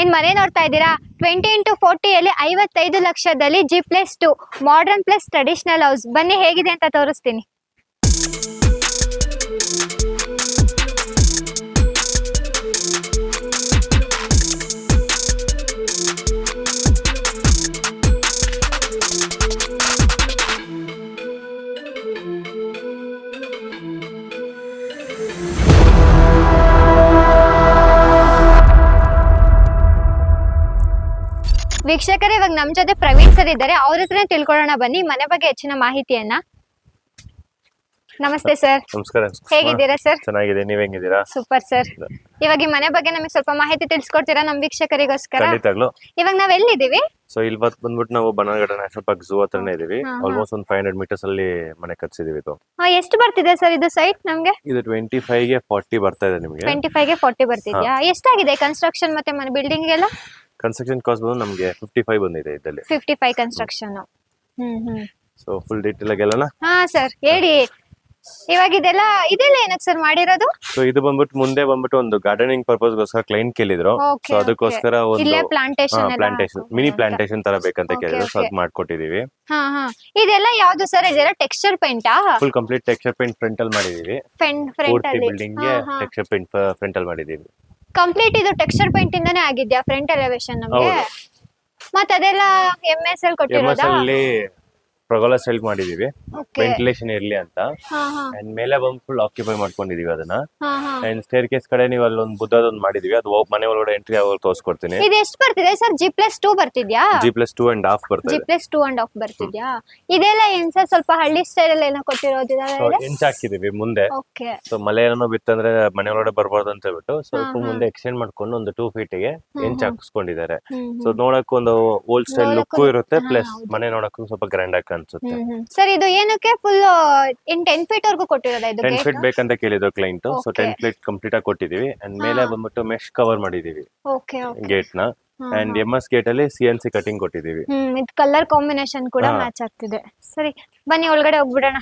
ಇನ್ ಮನೆ ನೋಡ್ತಾ ಇದ್ದೀರಾ? ಟ್ವೆಂಟಿ ಇಂಟು ಫೋರ್ಟಿಯಲ್ಲಿ ಐವತ್ತೈದು ಲಕ್ಷದಲ್ಲಿ G plus two modern plus traditional house ಬನ್ನಿ ಹೇಗಿದೆ ಅಂತ ತೋರಿಸ್ತೀನಿ. ವೀಕ್ಷಕರೇ ಇವಾಗ ನಮ್ ಜೊತೆ ಪ್ರವೀಣ್ ಸರ್ ಇದ್ದಾರೆ. ಅವ್ರ ಹತ್ರನೇ ತಿಳ್ಕೊಳ್ಳೋಣ ಬನ್ನಿ. ಮನೆ ಬಗ್ಗೆ ಹೆಚ್ಚಿನ ಮಾಹಿತಿಯನ್ನ. ನಮಸ್ತೆ ಸರ್. ನಮಸ್ಕಾರ. ಹೇಗಿದ್ದೀರಾ ಸರ್? ಚೆನ್ನಾಗಿದೆ. ನೀವ್ ಹೆಂಗಿದ್ದೀರಾ? Super sir. ಇವಾಗ ಈ ಮನೆ ಬಗ್ಗೆ ನಮಗೆ ಸ್ವಲ್ಪ ಮಾಹಿತಿ ತಿಳಿಸ್ಕೊಡ್ತೀರಾ ನಮ್ ವೀಕ್ಷಕರಿಗೋಸ್ಕರ? ಇವಾಗ ನಾವ್ ಎಲ್ಲಿದ್ದೀವಿ? ಸೊ ಇಲ್ಲಿ ಬತ್ ಬಂದ್ಬಿಟ್ಟು ನಾವು ಬನಗಡ ನ್ಯಾಷನಲ್ ಪಾರ್ಕ್ ಝೂ ಹತ್ರನೇ ಇದೀವಿ. ಆಲ್ಮೋಸ್ಟ್ ಒಂದು ಫೈವ್ ಹಂಡ್ರೆಡ್ ಮೀಟರ್ಸ್ ಅಲ್ಲಿ ಮನೆ ಕಟ್ಸಿದೀವಿ ಇದು. ಆ, ಎಷ್ಟು ಬರ್ತಿದೆ ಸರ್ ಇದು ಸೈಟ್ ನಮ್ಗೆ? ಇದು ಟ್ವೆಂಟಿ ಫೈವ್ಗೆ ಫಾರ್ಟಿ ಬರ್ತಾ ಇದೆ ನಿಮಗೆ. ಟ್ವೆಂಟಿ ಫೈವ್ಗೆ ಫಾರ್ಟಿ ಬರ್ತಿದ್ಯಾ? ಎಷ್ಟಾಗಿದೆ ಕನ್ಸ್ಟ್ರಕ್ಷನ್ ಮತ್ತೆ ಮನೆ ಬಿಲ್ಡಿಂಗ್ ಎಲ್ಲ ಕನ್ಸ್ಟ್ರಕ್ಷನ್ ಕಾಸ್ಟ್ ಬಂದು ನಮಗೆ ಫಿಫ್ಟಿ ಫೈವ್ ಬಂದಿದೆ ಇದರಲ್ಲಿ. Fifty five construction hmm hmm. So full detail ಆಗೆಲ್ಲ ಹಾ ಸರ್ ಹೇಳಿ. ಇವಾಗ ಇದೆಲ್ಲ ಇದೆಲ್ಲ ಏನಕ್ಕೆ ಸರ್ ಮಾಡಿರೋದು? ಸೊ ಇದು ಬಂದ್ಬಿಟ್ಟು ಮುಂದೆ ಬಂದ್ಬಿಟ್ಟು ಒಂದು ಗಾರ್ಡನಿಂಗ್ ಪರ್ಪಸ್ ಗೋಸ್ಕರ ಕ್ಲೈಂಟ್ ಕೇಳಿದ್ರು. ಸೊ ಅದಕ್ಕೋಸ್ಕರ ಒಂದು ಇಲ್ಲೇ ಪ್ಲಾಂಟೇಶನ್ ಪ್ಲಾಂಟೇಶನ್ ಮಿನಿ ಪ್ಲಾಂಟೇಶನ್ ತರ ಬೇಕಂತ Okay, ಕೇಳಿದ್ರು. So okay. ಅದ್ ಮಾಡ್ಕೊಟ್ಟಿದೀವಿ. ಹಾ ಹಾ. ಇದೆಲ್ಲ ಯಾವ್ದು ಸರ್ ಇದೆಲ್ಲ texture ಪೇಂಟಾ full complete texture paint front ಅಲ್ಲಿ ಮಾಡಿದೀವಿ. ಫ್ರಂಟ್ ಫ್ರಂಟ್ ಪೂರ್ತಿ ಅಲ್ಲಿ. ಬಿಲ್ಡಿಂಗ್ಗೆ ಟೆಕ್ಸ್ಚರ್ ಪೇಂಟ್ ಫ್ರಂಟ್ ಅಲ್ಲಿ ಮಾಡಿದೀವಿ. ಕಂಪ್ಲೀಟ್ ಇದು ಟೆಕ್ಸ್ಚರ್ ಪೇಂಟ್ ಇಂದಾನೇ ಆಗಿದ್ಯಾ? ಫ್ರಂಟ್ ಎಲಿವೇಶನ್ ನಮಗೆ? ಮತ್ತೆ ಮತ್ ಅದೆಲ್ಲ ಎಂ ಎಸ್ ಎಲ್ ಎಸ್ ಕೊಟ್ಟಿರೋದಾ ಅಲ್ಲಿ ಪ್ರೊಗೊಲ ಸ್ಟೈಲ್ ಮಾಡಿದೀವಿ. ವೆಂಟಿಲೇಷನ್ ಇರ್ಲಿ ಅಂತ. ಅಂಡ್ ಮೇಲೆ ಬಂದು ಫುಲ್ ಆಕ್ಯುಪೈ ಮಾಡ್ಕೊಂಡಿದೀವಿ ಅದನ್ನ. ಅಂಡ್ ಸ್ಟೇರ್ ಕೇಸ್ ಕಡೆ ನೀವು ಅಲ್ಲೊಂದು ಬುದ್ಧದೊಂದು ಮಾಡಿದೀವಿ. ಅದು ಮನೆ ಒಳಗಡೆ ಎಂಟ್ರಿ ಆಗೋ ತೋರಿಸ್ಕೊಡ್ತೀನಿ. ಇದು ಎಷ್ಟು ಬರ್ತಿದೆ sir? G plus two ಬರ್ತಿದ್ಯಾ? G plus two and half G plus two and half ಬರ್ತಿದ್ಯಾ? ಇದೆಲ್ಲ ಏನ್ ಸರ್? ಸ್ವಲ್ಪ ಹಳ್ಳಿ ಸ್ಟೈಲ್ ಅಲ್ಲಿ ಏನೋ ಕೊಟ್ಟಿರೋದು ಸೊ ಇಂಚ್ ಹಾಕಿದೀವಿ ಮುಂದೆ. ಸೊ ಮಳೆ ಏನೋ ಬಿತ್ತಂದ್ರೆ ಮನೆ ಒಳಗಡೆ ಬರ್ಬಾರ್ದು ಅಂತ ಹೇಳ್ಬಿಟ್ಟು ಸ್ವಲ್ಪ. ಮುಂದೆ ಎಕ್ಸ್ಟೆಂಡ್ ಮಾಡ್ಕೊಂಡು ಒಂದು ಟೂ ಫೀಟ್ಗೆ ಎಂಚ್ ಹಾಕಿಸ್ಕೊಂಡಿದ್ದಾರೆ. ಸೊ ನೋಡಕ್ ಒಂದು ಓಲ್ಡ್ ಸ್ಟೈಲ್ ಲುಕ್ ಇರುತ್ತೆ ಪ್ಲಸ್ ಮನೆ ನೋಡಕ್ಕೂ ಸ್ವಲ್ಪ ಗ್ರ್ಯಾಂಡ್ ಆಗಿ ಅನ್ಸುತ್ತೆ. ಸರ್ ಇದು ಏನಕ್ಕೆ? ಫುಲ್ ಇನ್ ಟೆನ್ ಫೀಟ್ ವರ್ಗೂ ಕೊಟ್ಟಿರೋದು ಇದು ಟೆನ್? ಫೀಟ್ ಬೇಕಂತ ಕೇಳಿದ್ರು client so. Ten feet complete ಆಗಿ ಕೊಟ್ಟಿದೀವಿ. ಅಂಡ್ ಮೇಲೆ. ಬಂದ್ಬಿಟ್ಟು ಮೆಶ್ ಕವರ್ ಮಾಡಿದೀವಿ. ಗೇಟ್ನ. ಅಂಡ್. ಎಂ ಎಸ್ ಗೇಟ್ ಅಲ್ಲಿ ಸಿ ಎನ್ ಸಿ ಕಟಿಂಗ್ ಕೊಟ್ಟಿದೀವಿ. ಇದು ಕಲರ್ ಕಾಂಬಿನೇಷನ್ ಕೂಡ ಮ್ಯಾಚ್ ಆಗ್ತಿದೆ. ಸರಿ ಬನ್ನಿ ಒಳಗಡೆ ಹೋಗ್ಬಿಡೋಣ.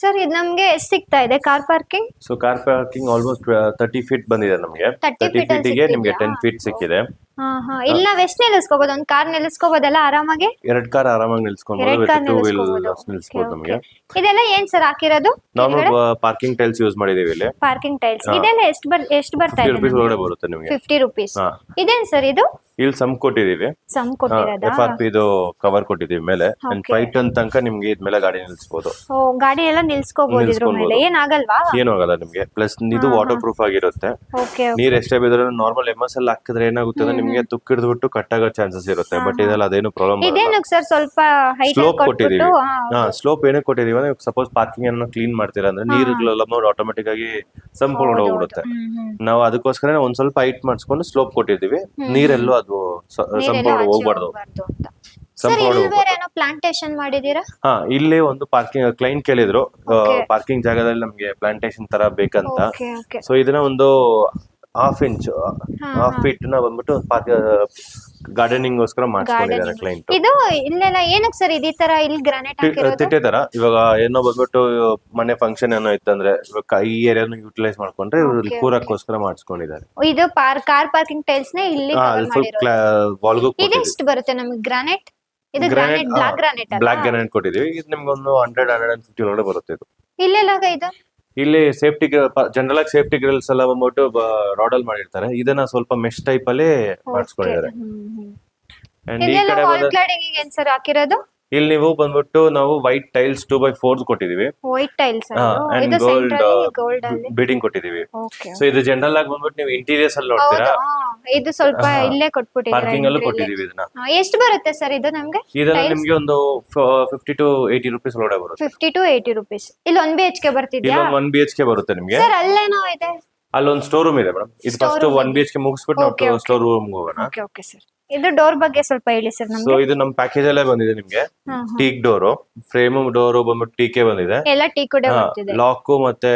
ಸರ್ ಇದು ನಮಗೆ ಸಿಗ್ತಾ ಇದೆ. Car parking so car parking almost thirty feet ಬಂದಿದೆ ನಮಗೆ. 30 ತರ್ಟಿ ಫೀಟ್ಗೆ ನಿಮ್ಗೆ ಟೆನ್ ಫೀಟ್ ಸಿಕ್ಕಿದೆ. ಹಾ ಹಾ. ಇಲ್ಲಿ ಎಷ್ಟ್ ನಿಲ್ಲಿಸ್ಕೋಬಹುದು ಒಂದ್ ಕಾರ್ ನಿಲ್ಲಿಸ್ಕೋಬಹುದಲ್ಲ ಆರಾಮಾಗಿ? ಎರಡ್ ಕಾರ್ ಆರಾಮಾಗಿ ನಿಲ್ಸ್ಕೊಬಹುದು ಎರಡ್ ಕಾರ್ ಟೂ ವೀಲ್ ನಿಲ್ಲಿಸ್ಕೋಬಹುದು ನಿಲ್ಸ್ಬೋದು ನಮಗೆ. ಇದೆಲ್ಲ ಏನ್ ಸರ್ ಹಾಕಿರೋದು? ನಾರ್ಮಲ್ ಪಾರ್ಕಿಂಗ್ ಟೈಲ್ಸ್ ಯೂಸ್ ಮಾಡಿದೀವಿ ಇಲ್ಲಿ. Parking tiles. ಇದೆಲ್ಲ ಎಷ್ಟು ಬರ್ ಎಷ್ಟು ಬರ್ತಾ ಫಿಫ್ಟಿ ಇದೆ ರುಪೀಸ್ ಒಳಗಡೆ ಬರುತ್ತೆ ನಿಮಗೆ. ಫಿಫ್ಟಿ ರುಪೀಸ್ ಹಾ. ಇದೇನ್ ಸರ್ ಇದು? ಇಲ್ಲಿ ಸಮ್ ಕೊಟ್ಟಿದೀವಿ. ಸಮ್ ಕೊಟ್ಟಿರೋದಾ? ಎಫ್ ಆರ್ ಪಿ ಇದು ಕವರ್ ಕೊಟ್ಟಿದೀವಿ ಮೇಲೆ. ಅಂಡ್. ಫೈವ್ ಟನ್ ತನಕ ನಿಮ್ಗೆ ಇದ್ಮೇಲೆ ಗಾಡಿ ನಿಲ್ಸ್ಬೋದು ಓ ಗಾಡಿ ಎಲ್ಲ ನಿಲ್ಸ್ಕೋಬಹುದು ಇದ್ರ ಮೇಲೆ. ನಿಲ್ಸ್ಕೊಬೋದು. ಏನಾಗಲ್ವಾ? ಏನು ಆಗಲ್ಲ ನಿಮ್ಗೆ. ಪ್ಲಸ್ ಇದು ವಾಟರ್ ಪ್ರೂಫ್ ಆಗಿರುತ್ತೆ. ಓಕೆ ನೀರ್ ಎಷ್ಟೇ ಬಿದ್ರೆ ನಾರ್ಮಲ್ ಎಂ ಎಸ್ ಅಲ್ಲಿ ಹಾಕಿದ್ರೆ ಏನಾಗುತ್ತೆ ಅಂದ್ರೆ ನಿಮ್ಗೆ ತುಕ್ ಹಿಡಿದ್ಬಿಟ್ಟು ಕಟ್ ಆಗೋ ಚಾನ್ಸಸ್ ಇರುತ್ತೆ ಬಟ್ ಇದೆಲ್ಲ ಅದೇನು ಪ್ರಾಬ್ಲಮ್ ಸರ್ ಸ್ವಲ್ಪ ಹೈಟ್ ಸ್ಲೋಪ್ ಕೊಟ್ಟಿದೀವಿ ಹಾ ಸ್ಲೋಪ್ ಏನಕ್ಕೆ ಕೊಟ್ಟಿದೀವಿ ಅಂದ್ರೆ ಸಪೋಸ್ ಪಾರ್ಕಿಂಗ್ ಅನ್ನು ಕ್ಲೀನ್ ಮಾಡ್ತೀರಾ ಅಂದ್ರೆ ನೀರುಗಳೆಲ್ಲ ಆಟೋಮೆಟಿಕ್ ಆಗಿ ಸಂಪೂರ್ಣ ಹೋಗ್ಬಿಡುತ್ತೆ. ನಾವು ಅದಕ್ಕೋಸ್ಕರ ಒಂದ್ ಸ್ವಲ್ಪ ಹೈಟ್ ಮಾಡಿಸ್ಕೊಂಡು ಸ್ಲೋಪ್ ಕೊಟ್ಟಿದೀವಿ ನೀರೆಲ್ಲೂ ಅದು ಸಂಪೂರ್ಣ ಹೋಗ್ಬಾರ್ದು. ಪ್ಲಾಂಟೇಶನ್ ಮಾಡಿದೀರಾ ಹಾ ಇಲ್ಲಿ ಒಂದು ಪಾರ್ಕಿಂಗ್ ಕ್ಲೈಂಟ್ ಕೇಳಿದ್ರು. ಪಾರ್ಕಿಂಗ್ ಜಾಗದಲ್ಲಿ ನಮ್ಗೆ ಪ್ಲಾಂಟೇಶನ್ ತರ ಬೇಕಂತ. ಸೊ ಇದನ್ನ ಒಂದು ಹಾಫ್ ಇಂಚ್ ಹಾಫ್ ಫೀಟ್ನ ಬಂದ್ಬಿಟ್ಟು ಗಾರ್ಡನಿಂಗ್ ಗೋಸ್ಕರ ಮಾಡಿಸ್ಕೊಂಡಿದ್ದಾರೆ ಕ್ಲೈಂಟ್ ಇದು ಇಲ್ಲೆಲ್ಲ ಏನಕ್ಕೆ ಸರ್ ಇದೀ ತರ ಇಲ್ಲಿ ಗ್ರಾನೈಟ್ ಹಾಕಿರೋದು? ತಿಟ್ಟೆ ತರ. ಇವಾಗ ಏನೋ ಬಂದ್ಬಿಟ್ಟು ಮನೆ ಫಂಕ್ಷನ್ ಏನೋ ಇತ್ತಂದ್ರೆ ಇವಾಗ ಈ ಏರಿಯಾನು ಯುಟಿಲೈಸ್ ಮಾಡ್ಕೊಂಡ್ರೆ ಇವ್ರು ಕೂರಕ್ಕೋಸ್ಕರ ಮಾಡಿಸ್ಕೊಂಡಿದ್ದಾರೆ. ಇದು ಪಾರ್ ಕಾರ್ ಪಾರ್ಕಿಂಗ್ ಟೈಲ್ಸ್ ನೇ ಇಲ್ಲಿ ವಾಲ್ಗೂ ಇದೆಷ್ಟು ಬರುತ್ತೆ ನಮಗೆ ಗ್ರಾನೈಟ್ ಇದು granite block granite block granite ಕೊಟ್ಟಿದೀವಿ ಇದು ನಿಮ್ಗೆ ಒಂದು ಹಂಡ್ರೆಡ್ ಹಂಡ್ರೆಡ್ ಅಂಡ್ ಫಿಫ್ಟಿ ಒಳಗಡೆ ಬರುತ್ತೆ ಇದು. ಇಲ್ಲೆಲ್ಲ ಇದು? ಇಲ್ಲಿ ಸೇಫ್ಟಿ ಜನರಲ್ ಆಗಿ ಸೇಫ್ಟಿ ಗ್ರಿಲ್ಸ್ ಎಲ್ಲ ಬಂದ್ಬಿಟ್ಟು ರಾಡಲ್ ಮಾಡಿರ್ತಾರೆ. ಇದನ್ನ ಸ್ವಲ್ಪ ಮೆಶ್ ಟೈಪ್ ಅಲ್ಲಿ ಮಾಡಿಸ್ಕೊಂಡಿದ್ದಾರೆ. ಅಂಡ್ ಈ ಕಡೆ ಹಾಕಿರೋದು? ಇಲ್ಲಿ ನೀವು ಬಂದ್ಬಿಟ್ಟು ನಾವು white tiles two by four ಕೊಟ್ಟಿದೀವಿ white tiles and gold beading ಕೊಟ್ಟಿದೀವಿ so ಇದು ಜನರಲ್ ಆಗಿ ಬಂದ್ಬಿಟ್ಟು ನೀವು ಇಂಟೀರಿಯರ್ಸ್ ಅಲ್ಲಿ ನೋಡ್ತೀರಾ? ಇದು ಸ್ವಲ್ಪ ಇಲ್ಲೇ ಕೊಟ್ಬಿಟ್ಟು ಪಾರ್ಕಿಂಗ್ ಅಲ್ಲೂ ಕೊಟ್ಟಿದೀವಿ ಇದನ್ನ. ಎಷ್ಟು ಬರುತ್ತೆ ಸರ್ ಇದು ನಮಗೆ? ಇದನ್ನ ನಿಮಗೆ ಒಂದು ಫಿಫ್ಟಿ ಟು ಏಯ್ಟಿ ರುಪೀಸ್ ಒಳಗಡೆ ಬರುತ್ತೆ. ಫಿಫ್ಟಿ ಟು ಏಯ್ಟಿ ರುಪೀಸ್ ಇಲ್ಲಿ ಒನ್ ಬಿ ಎಚ್ ಕೆ ಬರ್ತಿದ್ಯಾ ಬಿ ಎಚ್ ಕೆ ಬರುತ್ತೆ ನಿಮಗೆ. ಸರ್ ಅಲ್ಲೇನೋ ಇದೆ. ಅಲ್ಲೊಂದು ಸ್ಟೋರ್ ರೂಮ್ ಇದೆ ಮೇಡಮ್ ಇದು first one B H K ಮುಗಿಸ್ಬಿಟ್ಟು Okay, ನಾವು okay. ಸ್ಟೋರ್ ರೂಮ್ ಹೋಗೋಣ. ಓಕೆ ಓಕೆ ಸರ್ ಇದು ಡೋರ್ ಬಗ್ಗೆ ಸ್ವಲ್ಪ ಹೇಳಿ ಸರ್ ಸೊ ನಮ್ಗೆ ಇದು ನಮ್ ಪ್ಯಾಕೇಜ್ ಅಲ್ಲೇ ಬಂದಿದೆ ನಿಮ್ಗೆ. ಹಾ, ಹಾ. ಟೀಕ್ ಡೋರು ಫ್ರೇಮ್ ಡೋರು ಬಂದ್ಬಿಟ್ಟು ಟೀಕೆ ಬಂದಿದೆ. ಎಲ್ಲ ಟೀ ಕೂಡ ಬರ್ತಿದೆ. ಲಾಕು ಮತ್ತೆ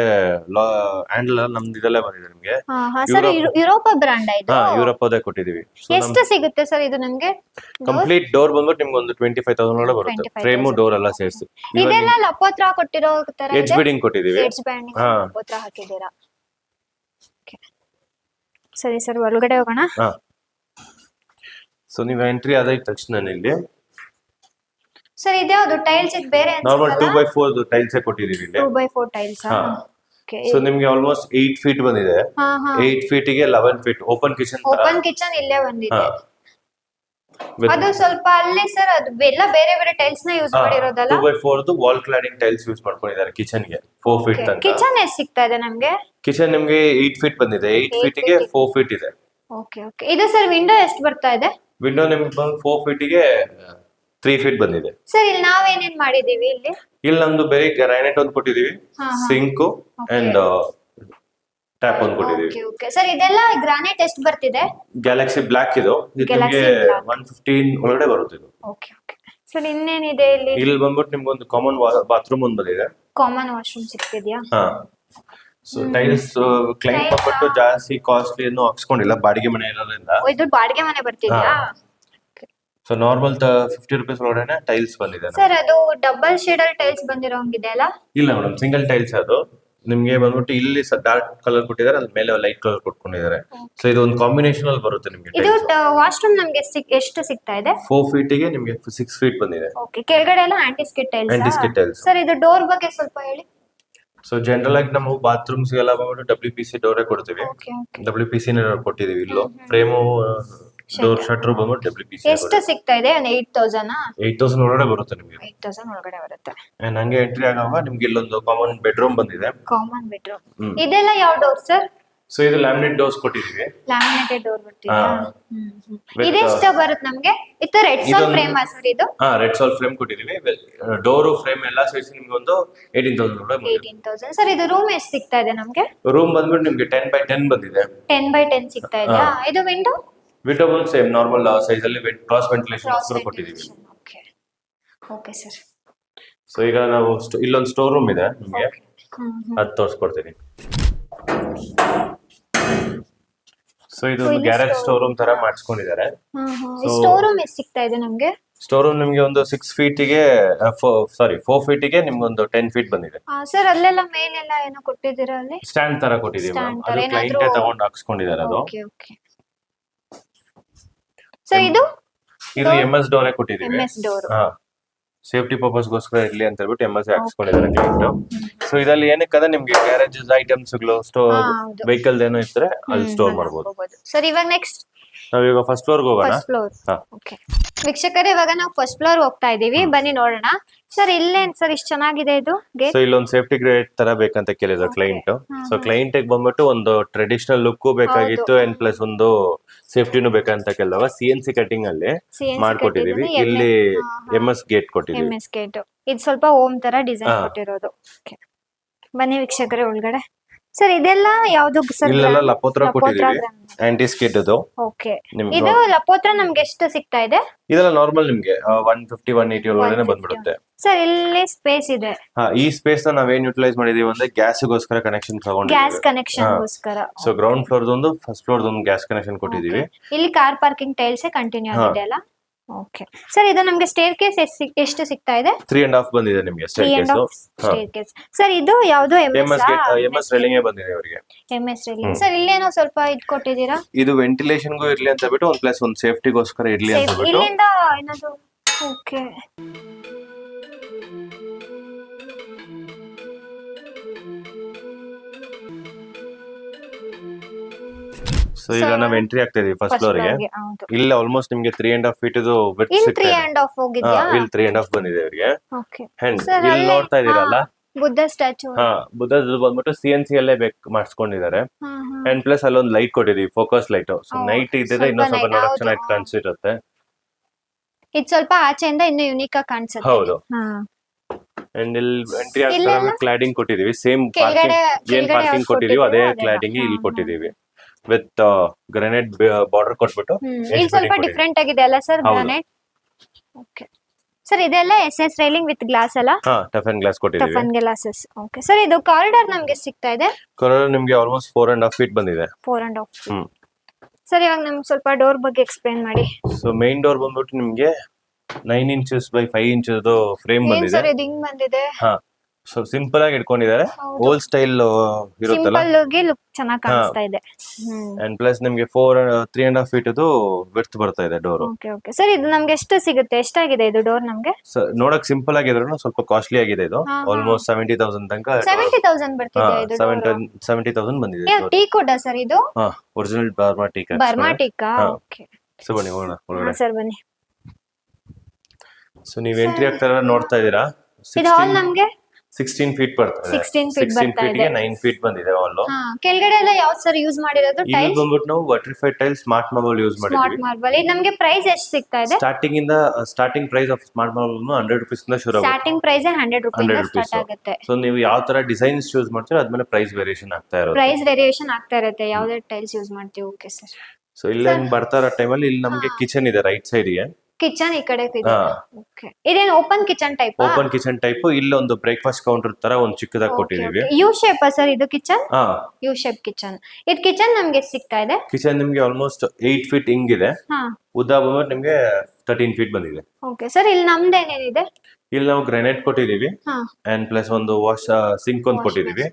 ಹ್ಯಾಂಡಲ್ ನಮ್ದು ಇದೆಲ್ಲ ಬಂದಿದೆ ನಿಮ್ಗೆ. ಹಾ ಹಾ. ಸರ್ ಯುರೋಪ ಬ್ರಾಂಡ್ ಇದು? ಹಾ ಯುರೋಪ್ ಅದೇ ಕೊಟ್ಟಿದೀವಿ ಎಷ್ಟು ಸಿಗುತ್ತೆ ಸರ್ ಇದು ನಮ್ಗೆ? ಕಂಪ್ಲೀಟ್ ಡೋರ್ ಬಂದ್ಬಿಟ್ಟು ನಿಮ್ಗೆ ಒಂದು ಟ್ವೆಂಟಿ ಫೈವ್ ತೌಸಂಡ್ ಒಳಗೆ ಬರುತ್ತೆ 25,000. ಫ್ರೇಮು ಡೋರ್ ಎಲ್ಲ ಸೇರಿಸಿ. ಇದೆಲ್ಲ ಲಪೋತ್ರ ಕೊಟ್ಟಿರೋ ತರ ಎಚ್ ಬಿಡಿಂಗ್ ಕೊಟ್ಟಿದೀವಿ ಎಡ್ಜ್ ಬ್ಯಾಂಡಿಂಗ್ ಹಾ. ಲಪೋತ್ರ ಹಾಕಿದ್ದೀರಾ. ಸರಿ ಸರ್ ಒಳಗಡೆ ಹೋಗೋಣ. ಹಾ. ಸೊ ನೀವು ಎಂಟ್ರಿ ಆದ ತಕ್ಷಣ ಇಲ್ಲಿ ಸರ್ ಇದ್ಯಾವುದು ಟೈಲ್ಸ್ ಇದು ಬೇರೆ normal two by four tiles ಕೊಟ್ಟಿದ್ದೀವಿ ಇಲ್ಲಿ. ಟೂ ಬೈ ಫೋರ್ ಟೈಲ್ಸ್ ಹಾ. ಸೊ ನಿಮ್ಗೆ ಆಲ್ಮೋಸ್ಟ್ 8 ಫೀಟ್ ಬಂದಿದೆ. ಹಾ ಹಾ. Eight ಫೀಟಿಗೆ eleven feet open kitchen open kitchen ಇಲ್ಲೇ ಬಂದಿದೆ. ಅದು ಸ್ವಲ್ಪ ಅಲ್ಲಿ ಸರ್ ಅದು ಎಲ್ಲ ಬೇರೆ ಬೇರೆ ಟೈಲ್ಸ್ನ use ಮಾಡಿರೋದಲ್ಲ? Two by four wall cladding tiles use ಮಾಡ್ಕೊಂಡಿದ್ದಾರೆ ಕಿಚನ್ಗೆ ಫೋರ್ ಫೀಟ್ ತನಕ. ಕಿಚನ್ ಎಷ್ಟು ಸಿಗ್ತಾ ಇದೆ ನಮ್ಗೆ? ಕಿಚನ್ ನಿಮ್ಗೆ ಏಟ್ ಫೀಟ್ ಬಂದಿದೆ ಏಟ್ Eight ಫೀಟಿಗೆ feet. ಫೋರ್ ಫೀಟ್ ಇದೆ. ಓಕೆ ಓಕೆ ಇದು ಸರ್ ವಿಂಡೋ ಎಷ್ಟು ಬರ್ತಾ ಇದೆ? ವಿಂಡೋ ನಿಮ್ಗೆ ಬಂದು ಫೋರ್ ಫೀಟಿಗೆ ತ್ರೀ ಫೀಟ್ ಬಂದಿದೆ. ಸರ್ ಇಲ್ಲಿ ನಾವೇನೇನ್ ಮಾಡಿದೀವಿ ಇಲ್ಲಿ? ಇಲ್ಲಿ ನಮ್ದು ಬೇರೆ ಗ್ರಾನೈಟ್ ಒಂದು ಕೊಟ್ಟಿದೀವಿ ಹಾ, ಹಾ. ಸಿಂಕ್ ಅಂಡ್ ಟ್ಯಾಪ್ ಒಂದು ಕೊಟ್ಟಿದ್ದೀವಿ ಓಕೆ ಓಕೆ ಸರ್ ಇದೆಲ್ಲ ಗ್ರಾನೈಟ್ ಎಷ್ಟು ಬರ್ತಿದೆ? ಗ್ಯಾಲಕ್ಸಿ ಬ್ಲಾಕ್ ಇದು. ಇದು Galaxy ನಿಮ್ಗೆ black. ಒನ್ ಫಿಫ್ಟೀನ್ ಒಳಗಡೆ ಬರುತ್ತೆ ಇದು. ಓಕೆ ಓಕೆ ಸರ್ ಇನ್ನೇನಿದೆ ಇಲ್ಲಿ? ಇಲ್ಲಿ ಬಂದ್ಬಿಟ್ಟು ನಿಮ್ಗೆ ಒಂದು ಕಾಮನ್ ಬಾತ್ರೂಮ್ ಒಂದು ಬಂದಿದೆ. ಕಾಮನ್ ವಾಶ್ರೂಮ್ ಸಿಗ್ತಿದ್ಯಾ ಹಾ. ಸೊ ಟೈಲ್ಸ್ ಕ್ಲೈಂಟ್ ಬಂದ್ಬಿಟ್ಟು ಜಾಸ್ತಿ ಕಾಸ್ಟ್ಲಿ ಏನು ಹಾಕ್ಸ್ಕೊಂಡಿಲ್ಲ ಬಾಡಿಗೆ ಮನೆ ಇರೋದ್ರಿಂದ. ಓ, ಇದು ಬಾಡಿಗೆ ಮನೆ ಬರ್ತಿದ್ಯಾ? ಸೊ ನಾರ್ಮಲ್ ಫಿಫ್ಟಿ ರುಪೀಸ್ ಒಳಗಡೆ ಟೈಲ್ಸ್ ಬಂದಿದೆ ನಮ್ಗೆ. ಸರ್ ಅದು ಡಬಲ್ ಶೇಡಲ್ ಟೈಲ್ಸ್ ಬಂದಿರೋಂಗಿದೆ ಅಲ್ಲ ಇಲ್ಲ ಮೇಡಮ್ ಸಿಂಗಲ್ ಟೈಲ್ಸ್ ಅದು. ನಿಮ್ಗೆ ಬಂದ್ಬಿಟ್ಟು ಇಲ್ಲಿ ಡಾರ್ಕ್ ಕಲರ್ ಕೊಟ್ಟಿದ್ದಾರೆ ಅದ್ರ ಮೇಲೆ ಲೈಟ್ ಕಲರ್ ಕೊಟ್ಕೊಂಡಿದ್ದಾರೆ. ಸೊ ಇದು ಒಂದು ಕಾಂಬಿನೇಷನ್ ಅಲ್ಲಿ ಬರುತ್ತೆ ನಿಮಗೆ ಇದು ವಾಶ್ರೂಮ್ ನಮ್ಗೆ ಎಷ್ಟು ಸಿಗ್ತಾ ಇದೆ? ಫೋರ್ ಫೀಟಿಗೆ ನಿಮ್ಗೆ ಸಿಕ್ಸ್ ಫೀಟ್ ಬಂದಿದೆ. ಓಕೆ ಕೆಳಗಡೆ ಎಲ್ಲ antiskid tiles antiskid tiles sir ಇದು ಡೋರ್ ಬಗ್ಗೆ ಸ್ವಲ್ಪ ಹೇಳಿ. ಸೊ ಜನರಲ್ ಆಗಿ ನಾವು ಬಾತ್ರೂಮ್ಸ್ ಎಲ್ಲ ಬಂದ್ಬಿಟ್ಟು ಡಬ್ಲ್ಯೂ ಪಿ ಸಿ ಡೋರೇ ಕೊಡ್ತೀವಿ. ಡಬ್ಲ್ಯೂ ಪಿ ಸಿ ಕೊಟ್ಟಿದೀವಿ ಇಲ್ಲೋ. ಫ್ರೇಮು ಡೋರ್ ಶಟರ್ ಬಂದ್ಬಿಟ್ಟು ಡಬ್ಲ್ಯೂ ಎಷ್ಟು ಸಿಗ್ತಾ ಇದೆ? ಏಟ್ ತೌಸಂಡ್ ಏಟ್ ತೌಸಂಡ್ ಒಳಗಡೆ ಬರುತ್ತೆ ನಿಮಗೆ. ಏಟ್ ತೌಸಂಡ್ ಒಳಗಡೆ ಬರುತ್ತೆ. ನಂಗೆ ಹಂಗೆ ಎಂಟ್ರಿ ಆಗುವಾಗ ನಿಮ್ಗೆ ಇಲ್ಲೊಂದು ಕಾಮನ್ ಬೆಡ್ರೂಮ್ ಬಂದಿದೆ. Common bedroom. ಇದೆಲ್ಲ ಯಾವ ಡೋರ್ ಸರ್ ಸೊ ಇದು ಲ್ಯಾಮಿನೇಟ್ ಡೋರ್ಸ್ ಕೊಟ್ಟಿದೀವಿ ಲ್ಯಾಮಿನೇಟೆಡ್ ಡೋರ್ ಇದೆ With, ಬರುತ್ತೆ ನಮಗೆ? ಇದು ರೆಡ್ ಸಾಲ್ ಫ್ರೇಮ್ ಸರ್ ಇದು? ಹಾ ರೆಡ್ ಸಾಲ್ ಫ್ರೇಮ್ ಕೊಟ್ಟಿದೀವಿ ಡೋರ್ ಫ್ರೇಮ್ ಎಲ್ಲ ಸೇರಿಸಿ ನಿಮಗೆ ಒಂದು ಏಯ್ಟೀನ್ ತೌಸಂಡ್ ಒಳಗೆ ಏಯ್ಟೀನ್ ತೌಸಂಡ್ ಸರ್ ಇದು ರೂಮ್ ಎಷ್ಟು ಸಿಗ್ತಾ ಇದೆ ನಮಗೆ? ರೂಮ್ ಬಂದ್ಬಿಟ್ಟು ನಿಮಗೆ ಟೆನ್ ಬೈ ಟೆನ್ ಬಂದಿದೆ. ಟೆನ್ ಬೈ ಟೆನ್ ಸಿಗ್ತಾ ಇದೆಯಾ? ಇದು ವಿಂಡೋ ವಿಂಡೋ ಬಂದು ಸೇಮ್ ನಾರ್ಮಲ್ ಸೈಜ್ ಅಲ್ಲಿ ಕ್ರಾಸ್ ವೆಂಟಿಲೇಷನ್ ಕೊಟ್ಟಿದ್ದೀವಿ. ಓಕೆ ಓಕೆ ಸರ್ ಸೊ ಈಗ ನಾವು ಇಲ್ಲೊಂದು ಸ್ಟೋರ್ ರೂಮ್ ಇದೆ ನಿಮಗೆ. ಅದು ತೋರಿಸ್ಕೊಡ್ತೀನಿ. ಸೊ ಇದು ಗ್ಯಾರೇಜ್ ಸ್ಟೋರ್ ರೂಮ್ ತರ ಮಾಡಿಸ್ಕೊಂಡಿದ್ದಾರೆ. ಸ್ಟೋರ್ ರೂಮ್ ಎಷ್ಟು ಸಿಗ್ತಾ ಇದೆ ನಮಗೆ? ಸ್ಟೋರ್ ರೂಮ್ ನಿಮಗೆ ಒಂದು ಸಿಕ್ಸ್ ಫೀಟಿಗೆ ಸಾರಿ ಫೋರ್ ಫೀಟಿಗೆ ನಿಮ್ಗೆ ಒಂದು ಟೆನ್ ಫೀಟ್ ಬಂದಿದೆ. ಸರ್ ಅಲ್ಲೆಲ್ಲ ಮೇಲೆಲ್ಲ ಏನೋ ಕೊಟ್ಟಿದ್ದೀರಾ ಅಲ್ಲಿ? ಸ್ಟ್ಯಾಂಡ್ ತರ ಕೊಟ್ಟಿದ್ದೀವಿ ಅದು ಓಕೆ ಕ್ಲೈಂಟೇ ತಗೊಂಡು ಹಾಕ್ಸ್ಕೊಂಡಿದ್ದಾರೆ ಅದು. ಸರ್ ಇದು ಇದು? ಎಂ ಎಸ್ ಡೋರೇ ಕೊಟ್ಟಿದೀವಿ ಸೇಫ್ಟಿ ಪರ್ಪಸ್ಗೋಸ್ಕರ ಇರ್ಲಿ ಅಂತ ಹೇಳ್ಬಿಟ್ಟು ಎಂ ಎಸ್ ಹಾಕ್ಸ್ಕೊಂಡಿದ್ದಾರೆ ಕ್ಲೈಂಟ್ ಸೊ ಇದರಲ್ಲಿ ಏನಕ್ಕಂದ್ರೆ ನಿಮ್ಗೆ ಗ್ಯಾರೇಜಸ್ ಐಟಮ್ಸ್ ಸ್ಟೋರ್ ಹಾ, ಹೌದು. ವೆಹಿಕಲ್ ಏನೋ ಇದ್ರೆ ಅಲ್ಲಿ ಸ್ಟೋರ್ ಮಾಡ್ಬೋದು. ಸರ್ ಇವಾಗ ನೆಕ್ಸ್ಟ್ ನಾವೀಗ ಫಸ್ಟ್ ಫ್ಲೋರ್ಗೆ ಹೋಗೋಣ. ಫಸ್ಟ್ ಫ್ಲೋರ್ ಹಾ. ಓಕೆ ವೀಕ್ಷಕರೇ ಇವಾಗ ನಾವು ಫಸ್ಟ್ ಫ್ಲೋರ್ ಹೋಗ್ತಾ ಇದೀವಿ ಬನ್ನಿ ನೋಡೋಣ. ಸರ್ ಇಲ್ಲೇನ್ ಸರ್ ಇಷ್ಟ ಚೆನ್ನಾಗಿದೆ ಇದು? ಸೊ ಇಲ್ಲೊಂದು ಸೇಫ್ಟಿ ಗ್ರೇಡ್ ತರ ಬೇಕಂತ ಕೇಳಿದ್ರು ಕ್ಲೈಂಟ್ ಸೊ ಕ್ಲೈಂಟ್ ಬಂದ್ಬಿಟ್ಟು ಒಂದು ಟ್ರೆಡಿಷನಲ್ ಲುಕ್ ಬೇಕಾಗಿತ್ತು. ಅಂಡ್ ಪ್ಲಸ್ ಒಂದು ಸೇಫ್ಟಿನೂ ಬೇಕಂತ ಕೇಳಿದಾಗ ಸಿ ಎನ್ ಸಿ ಕಟಿಂಗ್ ಅಲ್ಲಿ ಮಾಡ್ಕೊಟ್ಟಿದೀವಿ ಇಲ್ಲಿ ಎಂ ಎಸ್ ಗೇಟ್ ಎಂ ಕೊಟ್ಟಿದೀವಿ ಎಸ್ ಗೇಟ್ ಇದು ಸ್ವಲ್ಪ ಓಮ್ ತರ ಡಿಸೈನ್ ಕೊಟ್ಟಿರೋದು. ಬನ್ನಿ ವೀಕ್ಷಕರೇ ಒಳಗಡೆ ಸರ್ ಇದೆಲ್ಲ ಯಾವುದು ಸರ್ ಇಲ್ಲೆಲ್ಲ ಲಪೋತ್ರ ಕೊಟ್ಟಿದೀವಿ ಆಂಟಿ ಸ್ಕಿಡ್ ಇದು ಓಕೆ ನಿಮ್ಗೆ ಇದು ಲಪೋತ್ರ ನಮ್ಗೆ ಎಷ್ಟು ಸಿಗ್ತಾ ಇದೆ? ಇದೆಲ್ಲ ನಾರ್ಮಲ್ ನಿಮ್ಗೆ ಒನ್ ಫಿಫ್ಟಿ ಒನ್ ಏಯ್ಟಿ ಒಳಗಡೆ ಬಂದ್ಬಿಡುತ್ತೆ. ಸರ್ ಇಲ್ಲಿ ಸ್ಪೇಸ್ ಇದೆ. ಹಾ ಈ ಸ್ಪೇಸ್ನ ಏನ್ ಯುಟಿಲೈಸ್ ಮಾಡಿದೀವಿ ಅಂದ್ರೆ ಗ್ಯಾಸ್ಗೋಸ್ಕರ ಕನೆಕ್ಷನ್ ಗ್ಯಾಸ್ ಕನೆಕ್ಷನ್ ಗೋಸ್ಕರ ಸೊ ಗ್ರೌಂಡ್ ಫ್ಲೋರ್ ಒಂದು ಫಸ್ಟ್ ಫ್ಲೋರ್ ಒಂದು ಗ್ಯಾಸ್ ಕನೆಕ್ಷನ್ ಕೊಟ್ಟಿದೀವಿ. ಇಲ್ಲಿ ಕಾರ್ ಪಾರ್ಕಿಂಗ್ ಟೈಲ್ಸ್ ಕಂಟಿನ್ಯೂ. ಆಗಿದೆ ಅಲ್ಲ? ಓಕೆ ಸರ್ ಇದು ನಮಗೆ ಸ್ಟೇರ್ ಕೇಸ್ ಎಷ್ಟು ಸಿಗ್ತಾ ಇದೆ? ತ್ರೀ ಅಂಡ್ ಹಾಫ್ ಬಂದಿದೆ ನಿಮಗೆ ಸ್ಟೇರ್ ಕೇಸ್ ಸರ್ ಇದು ಯಾವ್ದು M MS S M S railing ಬಂದಿದೆ ಅವರಿಗೆ. ಎಂ ಎಸ್ ಸರ್ ಇಲ್ಲೇನೋ ಸ್ವಲ್ಪ ಇದ್ ಕೊಟ್ಟಿದ್ದೀರಾ? ಇದು ವೆಂಟಿಲೇಷನ್ ಗೂ ಇರ್ಲಿ ಅಂತ ಬಿಟ್ಟು ಒಂದ್ ಪ್ಲಸ್ ಒಂದ್ ಸೇಫ್ಟಿಗೋಸ್ಕರ ಇರ್ಲಿ ಅಂತ ಬಿಟ್ಟು. ಇಲ್ಲಿಂದ ಏನಾದ್ರು ಓಕೆ ಸೊ ಈಗ ನಾವ್ ಎಂಟ್ರಿ ಆಗ್ತಾ ಇದೀವಿ ಫಸ್ಟ್ ಫ್ಲೋರ್ಗೆ. ಹೌದು ಇಲ್ಲಿ ಆಲ್ಮೋಸ್ಟ್ ನಿಮ್ಗೆ ತ್ರೀ ಅಂಡ್ ಹಾಫ್ ಫೀಟ್ ಇದು ಇನ್ ತ್ರೀ ಸಿಗ್ತಾ ಇದೆ. ಅಂಡ್ ಆಫ್ ಹಾ ಹೋಗಿದ್ಯಾ? ಇಲ್ಲಿ ತ್ರೀ ಅಂಡ್ ಹಾಫ್ ಬಂದಿದೆ ಅವರಿಗೆ ಓಕೆ ಅಂಡ್ Sir, ಇಲ್ಲಿ ಅಲ್ಲೇ- ನೋಡ್ತಾ ಇದೀರಲ್ಲ? ಬುದ್ಧ ಸ್ಟ್ಯಾಚು ಹಾ ಬುದ್ಧ ಬಂದ್ಬಿಟ್ಟು ಸಿ ಎನ್ ಸಿ ಅಲ್ಲೇ ಬೇಕು ಮಾಡಿಸ್ಕೊಂಡಿದ್ದಾರೆ. ಅಂಡ್ ಪ್ಲಸ್ ಅಲ್ಲೊಂದು ಲೈಟ್ ಕೊಟ್ಟಿದೀವಿ ಫೋಕಸ್ ಲೈಟ್ ಸೊ ಹೌದು. ನೈಟ್ ಇದ್ದಿದ್ರೆ ಸ್ವಲ್ಪ ಇನ್ನೂ ಸ್ವಲ್ಪ night, ನೋಡಕ್ ಹೌದು, ಚೆನ್ನಾಗಿ. ಕಾಣಿಸಿರುತ್ತೆ. ಇದು ಸ್ವಲ್ಪ ಆಚೆಯಿಂದ ಇನ್ನು ಯುನಿಕ್ ಆಗಿ ಕಾಣಿಸುತ್ತೆ. ಹೌದು. ಹಾ. ಅಂಡ್ ಇಲ್ಲಿ ಎಂಟ್ರಿ ಆಗ್ತಾ ಇಲ್ಲೆಲ್ಲ? ಕ್ಲಾಡಿಂಗ್ ಕೊಟ್ಟಿದೀವಿ. ಸೇಮ್ ಕೆಳಗಡೆ ಪಾರ್ಕಿಂಗ್ ಏನ್ ಕೆಳಗಡೆ ಪಾರ್ಕಿಂಗ್ ಕೊಟ್ಟಿದೀವಿ ಅದೇ ಕ್ಲಾಡಿಂಗ್. ಇಲ್ಲಿ ಹಾ, ಕೊಟ್ಟಿದೀವಿ. ವಿತ್ ಗ್ರೆನೇಡ್ ಬಾರ್ಡರ್ ಕೊಟ್ಬಿಟ್ಟು. ಇಲ್ಲಿ ಸ್ವಲ್ಪ ಡಿಫ್ರೆಂಟ್ ಆಗಿದೆ ಅಲ್ಲ ಸರ್ ಹೌದು. ಗ್ರಾನೈಟ್ ಓಕೆ ಸರ್ ಇದೆಲ್ಲ S S railing with glass ಅಲ್ಲ? ಹಾ ಟಫನ್ ಗ್ಲಾಸ್ ಕೊಟ್ಟಿದ್ದೀವಿ. ಟಫನ್ ಗ್ಲಾಸಸ್ ಓಕೆ ಸರ್ ಇದು ಕಾರಿಡಾರ್ ನಮ್ಗೆ ಸಿಗ್ತಾ ಇದೆ? ಕೊರೋನಾ ನಿಮ್ಗೆ almost four and half feet ಬಂದಿದೆ. Four and half hmm. Sir ಇವಾಗ ನಮ್ಗೆ ಸ್ವಲ್ಪ ಡೋರ್ ಬಗ್ಗೆ ಎಕ್ಸ್ಪ್ಲೇನ್ ಮಾಡಿ. ಸೊ ಮೇನ್ ಡೋರ್ ಬಂದ್ಬಿಟ್ಟು ನಿಮ್ಗೆ nine inches by five inches frame ಏನ್ ಬಂದಿದೆ. ಸರ್ ಇದು ಹಿಂಗ್ ಬಂದಿದೆ? ಹಾ. ಸೊ ಸಿಂಪಲ್ ಆಗಿ ಇಟ್ಕೊಂಡಿದ್ದಾರೆ. ಓಲ್ಡ್ ಸ್ಟೈಲ್ ಇರುತ್ತಲ್ಲ? ಸಿಂಪಲ್ಗೆ ಲುಕ್ ಚೆನ್ನಾಗಿ ಕಾಣಿಸ್ತಾ ಇದೆ. ಅಂಡ್ ಪ್ಲಸ್ ನಿಮಗೆ four three and half feet ಅದು ವಿಡ್ತ್ ಬರ್ತಾ ಇದೆ ಡೋರ್ ಓಕೆ ಓಕೆ ಸರ್ ಇದು ನಮ್ಗೆ ಎಷ್ಟು ಸಿಗುತ್ತೆ? ಎಷ್ಟಾಗಿದೆ ಇದು ಡೋರ್ ನಮ್ಗೆ? ನೋಡಕ್ ಸಿಂಪಲ್ ಆಗಿದ್ರು ಸ್ವಲ್ಪ ಕಾಸ್ಟ್ಲಿ ಆಗಿದೆ ಇದು. ಆಲ್ಮೋಸ್ಟ್ ಸೆವೆಂಟಿ ತೌಸಂಡ್ ತನಕ ಸೆವೆಂಟಿ ತೌಸಂಡ್ ಬರ್ತಿದೆ ಇದು ಸೆವೆಂಟಿ ತೌಸಂಡ್ ಬಂದಿದೆ ಟೀ ಕೂಡ ಸರ್ ಇದು? ಒರಿಜಿನಲ್ ಬರ್ಮಾ ಟೀ ಬರ್ಮಾ ಟೀಕಾ ಓಕೆ ಸೊ ಬನ್ನಿ ಹೋಗೋಣ ಸರ್ ಬನ್ನಿ. ಸೊ ನೀವ್ ಎಂಟ್ರಿ ಆಗ್ತಾರ ನೋಡ್ತಾ ಇದೀರಾ ಇದು ಹಾಲ್ ನಮ್ಗೆ? ಸಿಕ್ಸ್ಟೀನ್ ಫೀಟ್ ಬರ್ತದೆ. 16 feet ಸಿಕ್ಸ್ಟೀನ್ ಬರ್ತಾ ಫೀಟ್ಗೆ ಇದೆ. ನೈನ್ ಫೀಟ್ ಬಂದಿದೆ ಹಾ ಕೆಳಗಡೆ ಎಲ್ಲ ಯಾವ ಸರ್ ಯೂಸ್ ಮಾಡಿರೋದು? ಟೈಲ್ ಟೈಲ್ಸ್ ಬಂದ್ಬಿಟ್ಟು ನಾವು vitrified tile smart marble use smart ಮಾಡಿದ್ವಿ. ಮಾರ್ಬಲ್ ಇದು ನಮ್ಗೆ ಪ್ರೈಸ್ ಎಷ್ಟು ಸಿಗ್ತಾ ಇದೆ? ಸ್ಟಾರ್ಟಿಂಗ್ ಇಂದ starting price of smart marble hundred rupees ಇಂದ ಶುರು ಆಗುತ್ತೆ. Starting price hundred rupees 100 start. ಆಗುತ್ತೆ. ಸೊ ನೀವು ಯಾವ ತರ ಡಿಸೈನ್ಸ್ ಚೂಸ್ ಮಾಡ್ತೀರೋ ಅದ್ಮೇಲೆ ಪ್ರೈಸ್ ವೇರಿಯೇಷನ್ ಆಗ್ತಾ ಇರೋದು ಪ್ರೈಸ್ ವೇರಿಯೇಷನ್ ಆಗ್ತಾ ಇರುತ್ತೆ. ಯಾವ್ದೇ ಟೈಲ್ಸ್ ಯೂಸ್ ಮಾಡ್ತೀವಿ. ಓಕೆ ಸರ್ ಸೊ ಇಲ್ಲಿ ಹೆಂಗ್ ಬರ್ತಾ ಇರೋ ಟೈಮಲ್ಲಿ ಇಲ್ಲಿ ನಮ್ಗೆ ಕಿಚನ್ ಇದೆ ರೈಟ್ ಸೈಡ್ಗೆ. ಕಿಚನ್ ಈ ಕಡೆ ಇದೇನು open kitchen type open kitchen type ಇಲ್ಲಿ ಒಂದು ಬ್ರೇಕ್ಫಾಸ್ಟ್ ಕೌಂಟರ್ ತರ ಒಂದು ಚಿಕ್ಕದಾಗಿ ಕೊಟ್ಟಿದೀವಿ. ಯು ಶೇಪ್ ಸರ್ ಇದು ಕಿಚನ್ ಯು ಶೇಪ್ ಕಿಚನ್ ಇದು ಕಿಚನ್ ನಮ್ಗೆ ಸಿಗ್ತಾ ಇದೆ? ಕಿಚನ್ ನಿಮ್ಗೆ ಆಲ್ಮೋಸ್ಟ್ ಏಟ್ ಫೀಟ್ ಹಿಂಗಿದೆ ಉದ್ದ ಬಂದ್ಬಿಟ್ಟು ನಿಮ್ಗೆ ತರ್ಟೀನ್ ಫೀಟ್ ಬಂದಿದೆ. ಓಕೆ ಸರ್ ಇಲ್ಲಿ ನಮ್ದು ಏನೇನಿದೆ? ಇಲ್ಲಿ ನಾವು ಗ್ರಾನೈಟ್ ಕೊಟ್ಟಿದೀವಿ. ಅಂಡ್ ಪ್ಲಸ್ ಒಂದು ವಾಶ್ ಸಿಂಕ್ ಒಂದು ಕೊಟ್ಟಿದೀವಿ.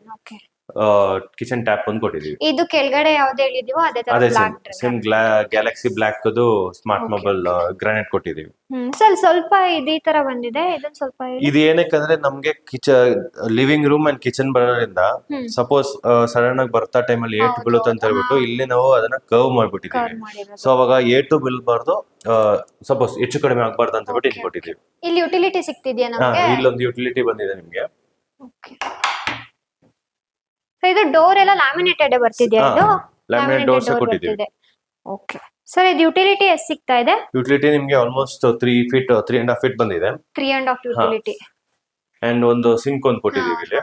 ಕಿಚನ್ ಟ್ಯಾಪ್ ಒಂದು ಕೊಟ್ಟಿದೀವಿ. ಇದು ಕೆಳಗಡೆ ಯಾವ್ದು ಹೇಳಿದೀವೋ ಅದೇ ತರ ಅದೇ ಸೇಮ್ ಸೇಮ್ ಗ್ಯಾಲಕ್ಸಿ ಬ್ಲಾಕ್ ಅದು ಸ್ಮಾರ್ಟ್ ಮೊಬೈಲ್ ಗ್ರಾನೈಟ್ ಕೊಟ್ಟಿದೀವಿ. ಸರ್ ಸ್ವಲ್ಪ ಇದು ಈ ತರ ಬಂದಿದೆ ಇದನ್ನ ಸ್ವಲ್ಪ. ಇದು ಏನಕ್ಕಂದ್ರೆ ನಮ್ಗೆ kitchen living room and kitchen ಬರೋದ್ರಿಂದ ಸಪೋಸ್ ಸಡನ್ ಆಗಿ ಬರ್ತಾ ಟೈಮಲ್ಲಿ ಏಟ್ ಹೌದು, ಬೀಳುತ್ತೆ ಅಂತ ಹೇಳ್ಬಿಟ್ಟು ಇಲ್ಲಿ ನಾವು ಅದನ್ನ ಕರ್ವ್ ಮಾಡಿರೋದು. ಸೊ ಅವಾಗ ಏಟು ಬೀಳ್ಬಾರ್ದು ಸಪೋಸ್ ಹೆಚ್ಚು ಕಡಿಮೆ ಆಗ್ಬಾರ್ದು ಅಂತ ಹೇಳ್ಬಿಟ್ಟು ಇಲ್ಲಿ ಕೊಟ್ಟಿದ್ದೀವಿ ಇಲ್ಲಿ ಯುಟಿಲಿಟಿ ಸಿಕ್ತಿದ್ಯಾ ಹಾ ನಮ್ಗೆ? ಇಲ್ಲೊಂದು ಯುಟಿಲಿಟಿ ಬಂದಿದೆ ನಿಮ್ಗೆ. So, ಇದು ಡೋರ್ ಎಲ್ಲ ಲ್ಯಾಮಿನೇಟೆಡ್ ಬರ್ತಿದ್ಯಾ ಇದು ಕೊಟ್ಟಿದ್ದೀವಿ. ಓಕೆ ಸರ್ ಇದು ಯುಟಿಲಿಟಿ ಎಷ್ಟು ಸಿಗ್ತಾ ಇದೆ? ಯುಟಿಲಿಟಿ ನಿಮ್ಗೆ almost three feet three and half feet ಬಂದಿದೆ. Three and half utility and ಒಂದು ಸಿಂಕ್ ಒಂದು ಕೊಟ್ಟಿದ್ದೀವಿ ಇಲ್ಲಿ.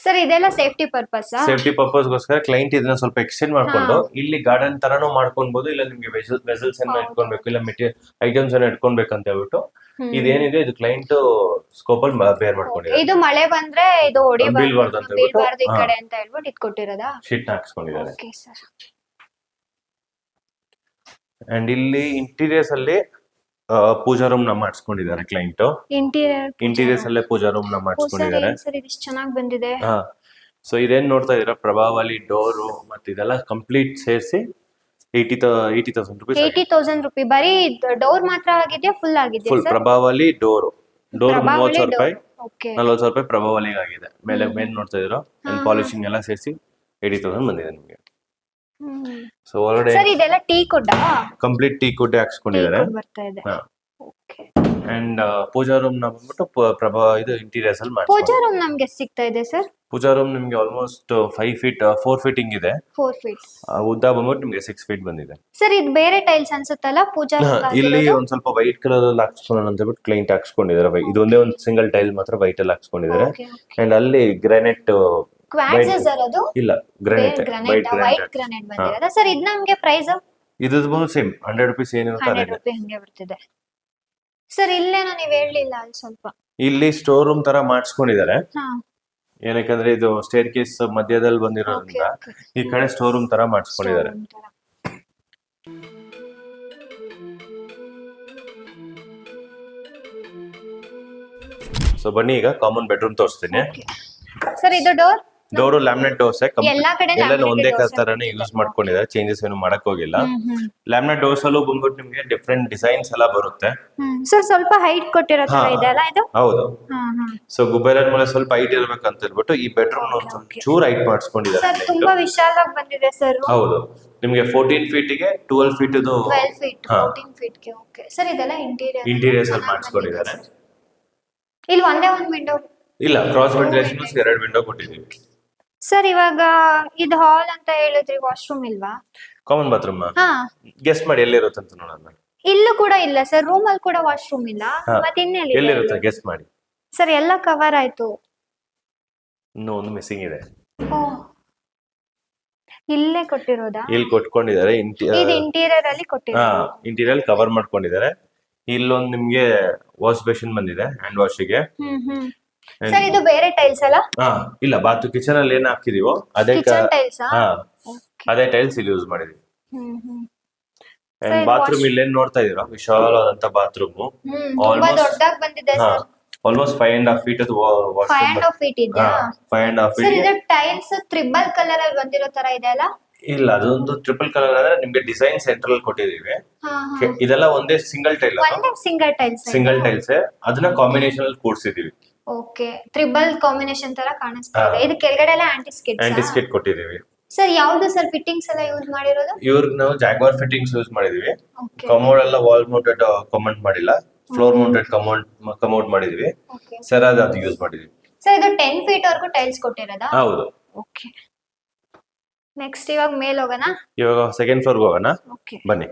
ಸರ್ ಇದೆಲ್ಲ ಸೇಫ್ಟಿ ಪರ್ಪಸ್ ಸೇಫ್ಟಿ ಪರ್ಪಸ್ ಗೋಸ್ಕರ ಕ್ಲೈಂಟ್ ಇದನ್ನ ಸ್ವಲ್ಪ ಎಕ್ಸ್ಟೆಂಡ್ ಮಾಡ್ಕೊಂಡು ಇಲ್ಲಿ ಗಾರ್ಡನ್ ತರಾನು ಮಾಡ್ಕೊಬಹುದು ಇಲ್ಲ ನಿಮ್ಗೆ ವೆಸಲ್ಸ್ ಅನ್ನ ಇಟ್ಕೊಬೇಕು ಇಲ್ಲ ಮೆಟೀರಿಯಲ್ ಐಟಮ್ಸ್ ಅನ್ನ ಇಟ್ಕೊಳ್ಬೇಕು ಅಂತ ಹೇಳ್ಬಿಟ್ಟು ಇದೇನಿದೆ ಇದು ಕ್ಲೈಂಟ್ ಸ್ಕೋಪ್ ಅಲ್ಲಿ ಬೇರ್ ಮಾಡ್ಕೊಂಡಿದ್ದಾರೆ ಇದು ಮಳೆ ಬಂದ್ರೆ ಇದು ಹೊಡಿಬಾರ್ದು ಬೀಳ್ಬಾರ್ದು ಅಂತ ಹೇಳ್ಬಿಟ್ಟು, ಈ ಕಡೆ ಅಂತ ಹೇಳ್ಬಿಟ್ಟು ಇದು ಕೊಟ್ಟಿರೋದಾ ಶೀಟ್ ಹಾಕ್ಸ್ಕೊಂಡಿದ್ದಾರೆ. ಓಕೆ ಸರ್ ಅಂಡ್ ಇಲ್ಲಿ ಇಂಟೀರಿಯರ್ಸ್ ಅಲ್ಲಿ ಪೂಜಾ ರೂಮ್ನ ಮಾಡಿಸ್ಕೊಂಡಿದ್ದಾರೆ ಕ್ಲೈಂಟ್ ಇಂಟೀರಿಯರ್ ಇಂಟೀರಿಯರ್ಸ್ ಅಲ್ಲೇ ಪೂಜಾ ರೂಮ್ನ ಮಾಡಿಸ್ಕೊಂಡಿದ್ದಾರೆ. ಸರ್ ಚೆನ್ನಾಗಿ ಬಂದಿದೆ. ಹಾ. ಸೊ ಇದೇನ್ ನೋಡ್ತಾ ಇದೀರಾ ಪ್ರಭಾವಲಿ ಡೋರು ಮತ್ತೆ ಇದೆಲ್ಲ ಕಂಪ್ಲೀಟ್ ಸೇರಿಸಿ eighty eighty thousand rupees eighty thousand rupee ಬರೀ ಡೋರ್ ಮಾತ್ರ ಆಗಿದೆಯಾ? ಫುಲ್ ಆಗಿದೆ ಫುಲ್ ಪ್ರಭಾವಲಿ ಡೋರು. ಡೋರ್ ಮೂವತ್ತು ಸಾವಿರ ರೂಪಾಯಿ. ನಲ್ವತ್ತು ಸಾವಿರ ರೂಪಾಯಿ ಪ್ರಭಾವಲಿಗೆ ಆಗಿದೆ. ಮೇಲೆ. ಮೇನ್ ನೋಡ್ತಾ ಇದೀರೋ. ಪಾಲಿಶಿಂಗ್ ಎಲ್ಲ ಸೇರಿಸಿ ಏಯ್ಟಿ ತೌಸಂಡ್ ಬಂದಿದೆ ನಿಮಗೆ. ಸೊ ಒಳಗಡೆ ಸರ್ ಇದೆಲ್ಲ ಟೀ ಕುಡ್ಡ? ಕಂಪ್ಲೀಟ್ ಟೀ ಕುಡ್ಡೆ ಹಾಕ್ಸ್ಕೊಂಡಿದ್ದಾರೆ. ಬರ್ತಾ ಇದೆ. ಓಕೆ ಅಂಡ್ ಪೂಜಾ ರೂಮ್ನ ಬಂದ್ಬಿಟ್ಟು ಪ- ಪ್ರಭಾ ಇದು ಇಂಟೀರಿಯರ್ಸ್ ಅಲ್ಲಿ ಪೂಜಾ ರೂಮ್ ನಮ್ಗೆ ಎಷ್ಟ್ ಸಿಗ್ತಾ ಇದೆ ಸರ್ ಪೂಜಾ ರೂಮ್ ನಿಮ್ಗೆ ಆಲ್ಮೋಸ್ಟ್ ಫೈವ್ ಫೀಟ್ ಫೋರ್ ಫೀಟಿಂಗ್ ಇದೆ. ಫೋರ್ ಫೀಟ್ ಆ, ಉದ್ದ ಬಂದ್ಬಿಟ್ಟು ನಿಮ್ಗೆ ಸಿಕ್ಸ್ ಫೀಟ್ ಬಂದಿದೆ. ಸರ್ ಇದು ಬೇರೆ ಟೈಲ್ಸ್ ಅನ್ಸುತ್ತಲ್ಲ ಪೂಜಾ ಇಲ್ಲಿ ಒಂದ್ ಸ್ವಲ್ಪ ವೈಟ್ ಕಲರ್ ಅಲ್ಲಿ ಹಾಕ್ಸ್ಕೊಳ್ಳೋಣ ಅಂತ ಹೇಳ್ಬಿಟ್ಟು ಕ್ಲೈಂಟ್ ಹಾಕ್ಸ್ಕೊಂಡಿದ್ದಾರೆ. ಇದೊಂದೇ ಒಂದು ಸಿಂಗಲ್ ಟೈಲ್ ಮಾತ್ರ ವೈಟ್ ಅಲ್ಲಿ ಹಾಕ್ಸ್ಕೊಂಡಿದ್ದಾರೆ. ಅಂಡ್ ಅಲ್ಲಿ ಗ್ರಾನೈಟ್ ಕ್ವಾಡ್ಸ್. ಸರ್ ಅದು ಇಲ್ಲ ಗ್ರಾನೈಟ್ ಗ್ರಾನೈಟ್ ವೈಟ್ ಗ್ರಾನೈಟ್ ಬಂದಿರೋದ? ಸರ್ ಇದು ನಮಗೆ ಪ್ರೈಸ್ ಇದು ಬಂದು ಸೇಮ್ ಹಂಡ್ರೆಡ್ ರುಪೀಸ್ ಏನಿರುತ್ತೆ ಹಂಡ್ರೆಡ್ ರುಪಿ ಹಂಗೆ ಬರ್ತಿದೆ. ಸರ್ ಇಲ್ಲೇನೋ ನೀವು ಹೇಳಲಿಲ್ಲ ಅಲ್ಲಿ ಸ್ವಲ್ಪ. ಇಲ್ಲಿ ಸ್ಟೋರ್ ರೂಮ್ ತರ ಮಾಡಿಸ್ಕೊಂಡಿದ್ದಾರೆ. ಏನಕ್ಕಂದ್ರೆ ಇದು ಸ್ಟೇರ್ ಕೇಸ್ ಮಧ್ಯದಲ್ಲಿ ಬಂದಿರೋದ್ರಿಂದ ಈ ಕಡೆ ಸ್ಟೋರ್ ರೂಮ್ ತರ ಮಾಡಿಸ್ಕೊಂಡಿದ್ದಾರೆ. ಸೊ ಬನ್ನಿ ಈಗ ಕಾಮನ್ ಬೆಡ್ರೂಮ್ ತೋರಿಸ್ತೀನಿ. ಸರ್ ಇದು ಡೋರ್ ಡೋರು ಲ್ಯಾಮಿನೇಟ್ ಡೋರ್ಸ್ ಎಲ್ಲಾ ಕಡೆ ಎಲ್ಲ ಒಂದೇ ತರಾನೇ ಯೂಸ್ ಮಾಡ್ಕೊಂಡಿದ್ದಾರೆ. ಚೇಂಜಸ್ ಏನು ಮಾಡಕ್ ಹೋಗಿಲ್ಲ. ಲ್ಯಾಮಿನೇಟ್ ಡೋರ್ಸ್ ಅಲ್ಲೂ ಬಂದ್ಬಿಟ್ಟು ನಿಮ್ಗೆ ಡಿಫ್ರೆಂಟ್ ಡಿಸೈನ್ಸ್ ಎಲ್ಲ ಬರುತ್ತೆ. ಸರ್ ಸ್ವಲ್ಪ ಹೈಟ್ ಕೊಟ್ಟಿರೋ ತರ ಇದೆ ಅಲ್ಲ ಇದು? ಹೌದು. ಸೊ ಗುಬೇರನ್ ಮೇಲೆ ಸ್ವಲ್ಪ ಹೈಟ್ ಇರ್ಬೇಕಂತ ಹೇಳ್ಬಿಟ್ಟು ಈ ಬೆಡ್ರೂಮ್. ಚೂರ್ ಹೈಟ್ ಮಾಡಿಸ್ಕೊಂಡಿದ್ದಾರೆ ಸರ್ ತುಂಬಾ ವಿಶಾಲವಾಗಿ ಬಂದಿದೆ ಸರ್ ಹೌದು. ನಿಮ್ಗೆ ಫೋರ್ಟೀನ್ ಫೀಟ್ಗೆ ಟ್ವೆಲ್ ಫೀಟ್ ಇದು ಫೀಟ್ಗೆ. ಓಕೆ ಸರ್ ಇದೆಲ್ಲ ಇಂಟೀರಿಯರ್ ಇಂಟೀರಿಯರ್ಸ್ ಅಲ್ಲಿ ಮಾಡಿಸ್ಕೊಂಡಿದ್ದಾರೆ. ಇಲ್ಲಿ ಒಂದೇ ಒಂದು ವಿಂಡೋ ಇಲ್ಲ ಕ್ರಾಸ್ ವೆಂಟಿಲೇಷನ್ ಎರಡು ವಿಂಡೋ ಕೊಟ್ಟಿದ್ದೀವಿ. ಸರ್ ಇವಾಗ ಇದು ಹಾಲ್ ಅಂತ ಹೇಳಿದ್ರಿ ವಾಶ್ರೂಮ್ ಇಲ್ವಾ? ಕಾಮನ್ ಬಾತ್ರೂಮ್ ಹಾ. ಗೆಸ್ಟ್ ಮಾಡಿ ಎಲ್ಲಿರುತ್ತೆ ಅಂತ ನೋಡೋಣ. ಇಲ್ಲೂ ಕೂಡ ಇಲ್ಲ ಸರ್ ರೂಮ್ ಅಲ್ಲಿ ಕೂಡ ವಾಶ್ರೂಮ್ ಇಲ್ಲ. ಹಾ. ಮತ್ತೆ ಇನ್ನೆಲ್ಲಿ ಎಲ್ಲಿರುತ್ತೆ? ಗೆಸ್ಟ್ ಮಾಡಿ. ಸರ್ ಎಲ್ಲ ಕವರ್ ಆಯ್ತು. ಇನ್ನೂ ಒಂದು ಮಿಸ್ಸಿಂಗ್ ಇದೆ. ಓ. ಇಲ್ಲೇ ಕೊಟ್ಟಿರೋದಾ? ಇಲ್ಲಿ ಕೊಟ್ಕೊಂಡಿದ್ದಾರೆ ಇದು ಇಂಟೀರಿಯರ್ ಅಲ್ಲಿ ಹಾ ಕೊಟ್ಟಿರೋದು ಇಂಟೀರಿಯರ್ ಕವರ್ ಮಾಡ್ಕೊಂಡಿದ್ದಾರೆ. ಇಲ್ಲೊಂದು ನಿಮ್ಗೆ ವಾಶ್ ಬೇಸಿನ್ ಬಂದಿದೆ ಹ್ಯಾಂಡ್ ವಾಶಿಗೆ ಹ್ಮ್ ಹ್ಮ್. ಸರ್ ಇದು ಬೇರೆ ಟೈಲ್ಸ್ ಅಲ್ಲ? ಹಾ ಇಲ್ಲ ಬಾತ್ ಕಿಚನ್ ಅಲ್ಲಿ ಏನ್ ಹಾಕಿದೀವೋ ಅದೇ ಕಿಚನ್ ಟೈಲ್ಸ್ ಹಾ ಅದೇ ಟೈಲ್ಸ್ ಇಲ್ಲಿ ಯೂಸ್ ಮಾಡಿದೀವಿ. ಬಾತ್ರೂಮ್ ಇಲ್ಲಿ ಏನ್ ನೋಡ್ತಾ ಇದೀರಾ ವಿಶಾಲವಾದಂತ bathroom almost five and half feet five and half feet ಇದೆ five and half sir feet ಇದು ಟೈಲ್ಸ್ ತ್ರಿಬಲ್ ಕಲರ್ ಅಲ್ಲಿ ಬಂದಿರೋ ತರ ಇದೆ ಅಲ್ಲ? ಇಲ್ಲ ಅದೊಂದು ಟ್ರಿಪಲ್ ಕಲರ್ ಆದ್ರೆ ನಿಮ್ಗೆ ಡಿಸೈನ್ ಸೆಂಟ್ರಲ್ ಕೊಟ್ಟಿದೀವಿ ಕೆ- ಇದೆಲ್ಲ ಒಂದೇ single tile single tiles single tiles ಅದನ್ನ ಕಾಂಬಿನೇಷನ್ ಅಲ್ಲಿ ಕೂಡ್ಸಿದೀವಿ ಓಕೆ. ತ್ರಿಬಲ್ ಕಾಂಬಿನೇಷನ್ ತರ ಕಾಣಿಸ್ತಾ ಇದೆ. ಇದು ಕೆಳಗಡೆ ಎಲ್ಲ ಆಂಟಿಸ್ಕಿಟ್ ಆಂಟಿಸ್ಕೇಟ್ ಕೊಟ್ಟಿದೀವಿ ಸರ್ ಯಾವ್ದು ಸರ್ ಫಿಟ್ಟಿಂಗ್ಸ್ ಎಲ್ಲ ಯೂಸ್ ಮಾಡಿರೋದು? ಇವ್ರಿಗೆ ನಾವು ಜಾಗ್ವಾರ್ ಫಿಟ್ಟಿಂಗ್ಸ್ ಯೂಸ್ ಮಾಡಿದೀವಿ ಓಕೆ. ಕಮೋಡ್ ಎಲ್ಲ ವಾಲ್ ಮೌಂಟೆಡ್ ಕಮೆಂಟ್ ಮಾಡಿಲ್ಲ. ಫ್ಲೋರ್ ಮೌಂಟೆಡ್ ಕಮೌಂಟ್ ಕಮೌಂಟ್ ಮಾಡಿದೀವಿ ಓಕೆ. ಸರ್ ಅದು ಅದು ಯೂಸ್ ಮಾಡಿದೀವಿ ಸರ್ ಇದು ಟೆನ್ ಫೀಟ್ ವರ್ಗೂ ಟೈಲ್ಸ್ ಕೊಟ್ಟಿರೋದಾ? ಹೌದು. ಓಕೆ. ನೆಕ್ಸ್ಟ್ ಇವಾಗ ಮೇಲ್ ಹೋಗೋಣ. ಇವಾಗ ಸೆಕೆಂಡ್ ಫ್ಲೋರ್ಗೆ ಹೋಗೋಣ. ಓಕೆ. ಬನ್ನಿ.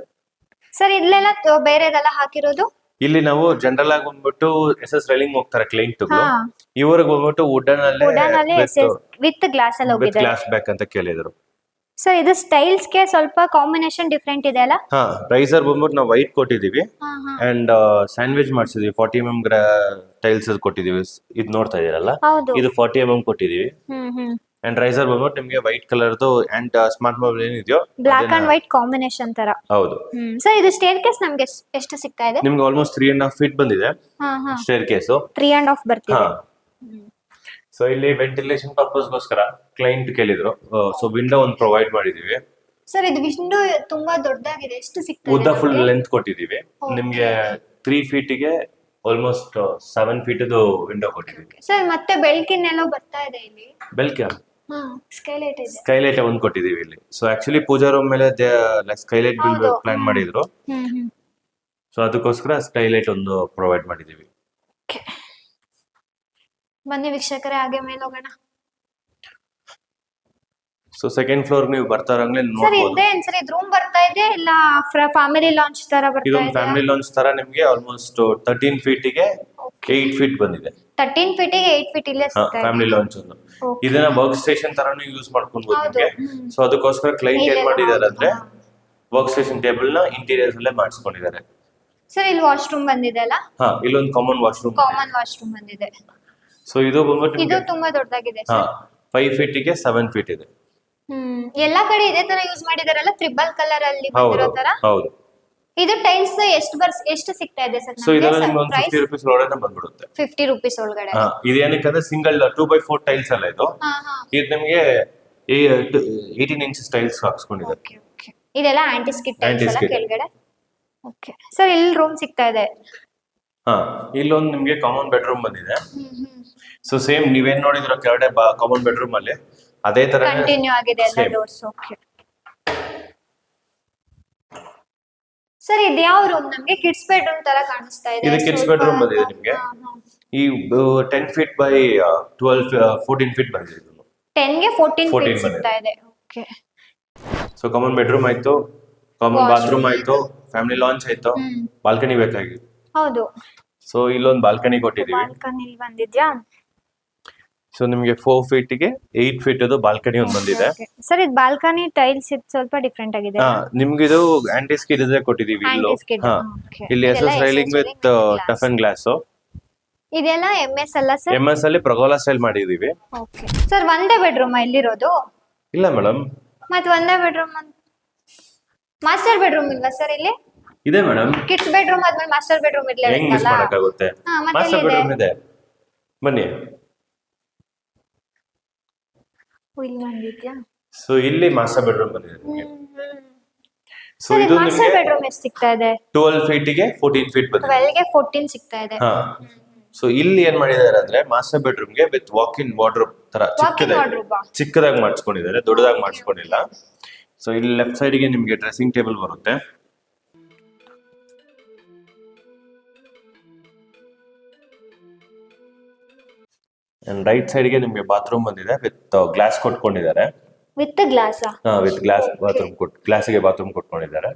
ಸರ್ ಇಲ್ಲೆಲ್ಲ ತ- ಬೇರೆದೆಲ್ಲ ಹಾಕಿರೋದು? ಇಲ್ಲಿ ನಾವು ಜನರಲ್ ಆಗಿ ಬಂದ್ಬಿಟ್ಟು ಎಸ್ ಎಸ್ ರೈಲಿಂಗ್ ಹೋಗ್ತಾರೆ ಕ್ಲೈಂಟ್ ಇವ್ರಿಗೆ ಬಂದ್ಬಿಟ್ಟು ವುಡನ್ ಅಲ್ಲಿ ವಿತ್ ಗ್ಲಾಸ್ ಅಲ್ಲಿ ವಿತ್ ಗ್ಲಾಸ್ ಬ್ಯಾಕ್ ಅಂತ ಕೇಳಿದ್ರು. ಸರ್ ಇದು ಸ್ಟೈಲ್ಸ್ಗೆ ಸ್ವಲ್ಪ ಕಾಂಬಿನೇಷನ್ ಡಿಫ್ರೆಂಟ್ ಇದೆ ಅಲ್ಲ? ಹಾ ರೈಸರ್ ಬಂದ್ಬಿಟ್ಟು ನಾವು ವೈಟ್ ಕೊಟ್ಟಿದೀವಿ ಅಂಡ್ ಸ್ಯಾಂಡ್ವಿಚ್ ಮಾಡ್ಸಿದೀವಿ ಫಾರ್ಟಿ ಎಂ ಎಂ ಟೈಲ್ಸ್ ಕೊಟ್ಟಿದೀವಿ ಇದು ನೋಡ್ತಾ ಇದೀರಲ್ಲ? ಇದು ಫಾರ್ಟಿ ಎಂ ಎಂ ಕೊಟ್ಟಿದೀವಿ ಅಂಡ್ ರೈಸರ್ ಬಂದ್ಬಿಟ್ಟು ನಿಮಗೆ ವೈಟ್ ಕಲರ್ದು ಅಂಡ್ ಸ್ಮಾರ್ಟ್ ಮೊಬೈಲ್ ಏನಿದೆಯೋ ಬ್ಲಾಕ್ ಅಂಡ್ ವೈಟ್ ಕಾಂಬಿನೇಷನ್ ತರ. ಹೌದು. ಸರ್ ಇದು ಸ್ಟೇರ್ ಕೇಸ್ ನಮ್ಗೆ ಎಷ್ಟು ಸಿಗ್ತಾ ಇದೆ? ನಿಮ್ಗೆ almost three and half feet ಬಂದಿದೆ. Staircase three and half ಬರ್ತಿದೆ. ಸೊ ಇಲ್ಲಿ ವೆಂಟಿಲೇಷನ್ ಪರ್ಪಸ್ಗೋಸ್ಕರ ಕ್ಲೈಂಟ್ ಕೇಳಿದ್ರು. ಸೊ ವಿಂಡೋ ಒಂದು ಪ್ರೊವೈಡ್ ಮಾಡಿದೀವಿ. ಸರ್ ಇದು ವಿಂಡೋ ತುಂಬಾ ದೊಡ್ಡದಾಗಿದೆ. ಎಷ್ಟು ಸಿಗ್ತಾ ಉದ್ದ ಫುಲ್ ಲೆಂತ್ ಕೊಟ್ಟಿದೀವಿ. ನಿಮ್ಗೆ ತ್ರೀ ಫೀಟಿಗೆ ಆಲ್ಮೋಸ್ಟ್ ಸೆವೆನ್ ಫೀಟ್ ವಿಂಡೋ ಕೊಟ್ಟಿದ್ದೀವಿ ಸರ್ ಮತ್ತೆ ಬೆಳಕಿನೆಲ್ಲ ಬರ್ತಾ ಇದೆ ಇಲ್ಲಿ. ಬೆಲ್ಕೆ ಹಾ ಸ್ಕೈಲೈಟ್ ಇದೆ. ಸ್ಕೈಲೈಟ್ ಒಂದು ಕೊಟ್ಟಿದೀವಿ ಇಲ್ಲಿ. ಸೊ ಆಕ್ಚುಲಿ ಪೂಜಾ ರೂಮ್ ಮೇಲೆ ಸ್ಕೈಲೈಟ್ ಬಿಲ್ ಹೌದು. ಪ್ಲಾನ್ ಮಾಡಿದ್ರು. ಸೊ ಅದಕ್ಕೋಸ್ಕರ ಸ್ಕೈಲೈಟ್ ಒಂದು ಪ್ರೊವೈಡ್ ಮಾಡಿದೀವಿ. ಬನ್ನಿ ವೀಕ್ಷಕರೇ ಹಾಗೆ ಮೇಲೆ ಹೋಗೋಣ. ಸೊ ಸೆಕೆಂಡ್ ಫ್ಲೋರ್ ನೀವು ಬರ್ತಾ ಇರಂಗ್ಲೆ ಸರ್ ನೋಡ್ಬೋದು. ಇದೇನ್ ಸರ್ ಇದು ರೂಮ್ ಬರ್ತಾ ಇದೆ ಇಲ್ಲ ಫ್ಯಾಮಿಲಿ ಲಾಂಚ್ ತರ ಬರ್ತಾ ಇದೊಂದು ಇದೆ ಫ್ಯಾಮಿಲಿ ಲಾಂಚ್ ತರ ನಿಮಗೆ ಆಲ್ಮೋಸ್ಟ್ ತರ್ಟೀನ್ ಫೀಟಿಗೆ ಏಟ್ ಫೀಟ್ ಬಂದಿದೆ. ತರ್ಟೀನ್ ಫೀಟಿಗೆ ಏಟ್ ಫೀಟ್ ಇಲ್ಲೇ ಸಿಗ್ತಾ ಫ್ಯಾಮಿಲಿ ಲಾಂಚ್ ಒಂದು. ಇದನ್ನ ವರ್ಕ್ ಸ್ಟೇಷನ್ ತರಾನು ಯೂಸ್ ಮಾಡ್ಕೊಬಹುದು ನಿಮಗೆ. ಸೊ ಅದಕ್ಕೋಸ್ಕರ ಕ್ಲೈಂಟ್ ಏನ್ ಮಾಡಿದಾರಂದ್ರೆ ಮಾಡಿದ್ದಾರೆ ಅಂದ್ರೆ ವರ್ಕ್ ಸ್ಟೇಷನ್ ಟೇಬಲ್ನ ಇಂಟೀರಿಯರ್ಸ್ ಅಲ್ಲೇ ಮಾಡಿಸ್ಕೊಂಡಿದ್ದಾರೆ. ಸರ್ ಇಲ್ಲಿ ವಾಶ್ರೂಮ್ ಬಂದಿದೆ ಅಲ್ಲ? ಹಾ ಇಲ್ಲೊಂದು ಕಾಮನ್ ವಾಶ್ರೂಮ್ ಕಾಮನ್ ವಾಶ್ರೂಮ್ ಬಂದಿದೆ. ಸೊ ಇದು ಬಂದ್ಬಿಟ್ಟು ಇದು ತುಂಬಾ ದೊಡ್ಡದಾಗಿದೆ ಹಾ ಫೈವ್ ಫೀಟ್ಗೆ ಸೆವೆನ್ ಫೀಟ್ ಇದೆ. ಹ್ಮ್ ಎಲ್ಲಾ ಕಡೆ ಇದೇ ತರ ಯೂಸ್ ಮಾಡಿದಾರಲ್ಲ? ತ್ರಿಬಲ್ ಕಲರ್ ಅಲ್ಲಿ ಬಂದಿರೋ ತರ? ಹೌದು. ಇದು ಟೈಲ್ಸ್ ಎಷ್ಟು ಬರ್ಸ್ ಎಷ್ಟು ಸಿಗ್ತಾ ಇದೆ ಸರ್ ಸೊ ಇದೆಲ್ಲ ನಿಮ್ಗೆ? ಒಂದು ಫಿಫ್ಟಿ ರುಪೀಸ್ ಒಳಗಡೆ ಬಂದ್ಬಿಡುತ್ತೆ. ಫಿಫ್ಟಿ ರುಪೀಸ್ ಒಳಗಡೆ. ಹಾ ಇದು ಏನಕ್ಕೆ ಅಂದ್ರೆ single two by four tiles ಅಲ್ಲ ಇದು. ಹಾ ಹಾ. ಇದು ನಿಮಗೆ ಏಯ್ಟೀನ್ ಇಂಚ್ ಟೈಲ್ಸ್ ಹಾಕ್ಸ್ಕೊಂಡಿದ್ದಾರೆ ಓಕೆ ಓಕೆ ಇದೆಲ್ಲ ಆಂಟಿಸ್ಕಿಟ್ ಟೈಲ್ಸ್ ಅಲ್ಲ Anti-skid. ಕೆಳಗಡೆ? ಓಕೆ ಸರ್ ಇಲ್ಲಿ ರೂಮ್ ಸಿಗ್ತಾ ಇದೆ. ಹಾ ಇಲ್ಲೊಂದು ನಿಮ್ಗೆ ಕಾಮನ್ ಬೆಡ್ರೂಮ್ ಬಂದಿದೆ. ಹ್ಮ್ ಹ್ಮ್. ಸೊ ಸೇಮ್ ನೀವೇನ್ ನೋಡಿದ್ರ ಕೆಳಗಡೆ ಕಾಮನ್ ಬೆಡ್ರೂಮ್ ಅಲ್ಲಿ. ಅದೇ ತರ ಕಂಟಿನ್ಯೂ ಆಗಿದೆ ಎಲ್ಲ ಡೋರ್ಸ್ ಓಕೆ ಸರ್ ಇದು ಯಾವ ರೂಮ್ ನಮಗೆ ಕಿಡ್ಸ್ ಬೆಡ್ರೂಮ್ ತರ ಕಾಣಿಸ್ತಾ ಇದೆ. ಇದು ಕಿಡ್ಸ್ ಬೆಡ್ರೂಮ್ ಬಂದಿದೆ ನಿಮ್ಗೆ. ಈ ten feet by twelve fourteen feet ಬಂದಿದೆ ಇದು. 10 ಗೆ ಫೋರ್ಟೀನ್ 14 ಫೀಟ್ ಸಿಗ್ತಾ ಇದೆ. ಓಕೆ ಸೊ ಕಾಮನ್ ಬೆಡ್ರೂಮ್ ಆಯ್ತು. ಕಾಮನ್ ಬಾತ್ರೂಮ್ ಆಯ್ತು. ಫ್ಯಾಮಿಲಿ ಲಾಂಚ್ ಆಯ್ತು. ಬಾಲ್ಕನಿ ಬೇಕಾಗಿತ್ತು. ಹೌದು. ಸೊ ಇಲ್ಲೊಂದು ಬಾಲ್ಕನಿ ಕೊಟ್ಟಿದೀವಿ ಬಾಲ್ಕನಿ ಬಂದಿದ್ಯಾ? ಸೊ ನಿಮಗೆ ಫೋರ್ ಫೀಟ್ಗೆ ಏಟ್ ಫೀಟ್ ಅದು ಬಾಲ್ಕನಿ ಒಂದು ಬಂದಿದೆ. ಸರ್ ಇದು ಬಾಲ್ಕನಿ ಟೈಲ್ಸ್ ಇದು ಸ್ವಲ್ಪ ಡಿಫ್ರೆಂಟ್ ಆಗಿದೆ. ನಿಮ್ಗೆ ಇದು ಆಂಟಿ ಸ್ಕಿಡ್ ಇದ್ರೆ ಕೊಟ್ಟಿದೀವಿ ಇಲ್ಲೂ. ಇಲ್ಲಿ S S railing with tough and glass ಇದೆಲ್ಲ ಎಂಎಸ್ ಅಲ್ಲ ಸರ್ ಎಂಎಸ್ ಅಲ್ಲಿ ಪ್ರಗೋಲಾ ಸ್ಟೈಲ್ ಮಾಡಿದೀವಿ. ಓಕೆ ಸರ್ ಒಂದೇ ಬೆಡ್ರೂಮ್ ಇಲ್ಲಿರೋದು? ಇಲ್ಲ ಮೇಡಮ್ ಮತ್ತೆ ಒಂದೇ ಬೆಡ್ರೂಮ್ ಮಾಸ್ಟರ್ ಬೆಡ್ರೂಮ್ ಇಲ್ವಾ ಸರ್ ಇಲ್ಲಿ? ಇದೆ ಮೇಡಮ್ ಕಿಡ್ಸ್ ಬೆಡ್ರೂಮ್ ಆದ್ಮೇಲೆ ಮಾಸ್ಟರ್ ಬೆಡ್ರೂಮ್ ಹೆಂಗ್ ಮಿಸ್ ಇರ್ಲೇಬೇಕಲ್ಲ ಮಾಡಕ್ಕಾಗುತ್ತೆ. ಮಾಸ್ಟರ್? ಬೆಡ್ರೂಮ್ ಇದೆ. ಬನ್ನಿ. ಇಲ್ಲಿ ಬಂದಿದ್ಯಾ ಸೊ ಇಲ್ಲಿ ಮಾಸ್ಟರ್ ಬೆಡ್ರೂಮ್ ಬಂದಿದೆ ನಿಮ್ಗೆ. ಸೊ ಇದು ಮಾಸ್ಟರ್ ಬೆಡ್ರೂಮ್ ಎಷ್ಟು ಸಿಗ್ತಾ ಇದೆ? ಟ್ವೆಲ್ ಫೀಟಿಗೆ ಫೋರ್ಟೀನ್ ಫೀಟ್ ಬಂದಿದೆ. ಟ್ವೆಲ್ಗೆ ಫೋರ್ಟೀನ್ ಸಿಗ್ತಾ ಇದೆ. ಹಾ. ಸೊ ಇಲ್ಲಿ ಏನ್ ಮಾಡಿದ್ದಾರೆ ಅಂದ್ರೆ ಮಾಸ್ಟರ್ ಬೆಡ್ರೂಮ್ಗೆ ವಿತ್ ವಾಕ್ ಇನ್ ವಾರ್ಡ್ರೋಬ್ ತರ ಚಿಕ್ಕದಾಗಿ ಚಿಕ್ಕದಾಗಿ ಮಾಡಿಸ್ಕೊಂಡಿದ್ದಾರೆ ದೊಡ್ಡದಾಗಿ ಮಾಡಿಸ್ಕೊಂಡಿಲ್ಲ. ಸೊ ಇಲ್ಲಿ ಲೆಫ್ಟ್ ಸೈಡ್ಗೆ ನಿಮ್ಗೆ ಡ್ರೆಸ್ಸಿಂಗ್ ಟೇಬಲ್ ಬರುತ್ತೆ. ರೈಟ್ ಸೈಡ್ಗೆ ನಿಮಗೆ ಬಾತ್ರೂಮ್ ಬಂದಿದೆ ವಿತ್ ಗ್ಲಾಸ್ ಕೊಟ್ಕೊಂಡಿದ್ದಾರೆ. ವಿತ್ ಗ್ಲಾಸ್ ಹಾ ವಿತ್ ಗ್ಲಾಸ್ ಬಾತ್ರೂಮ್ ಕೊಟ್ ಗ್ಲಾಸಿಗೆ ಬಾತ್ರೂಮ್ ಕೊಟ್ಕೊಂಡಿದ್ದಾರೆ.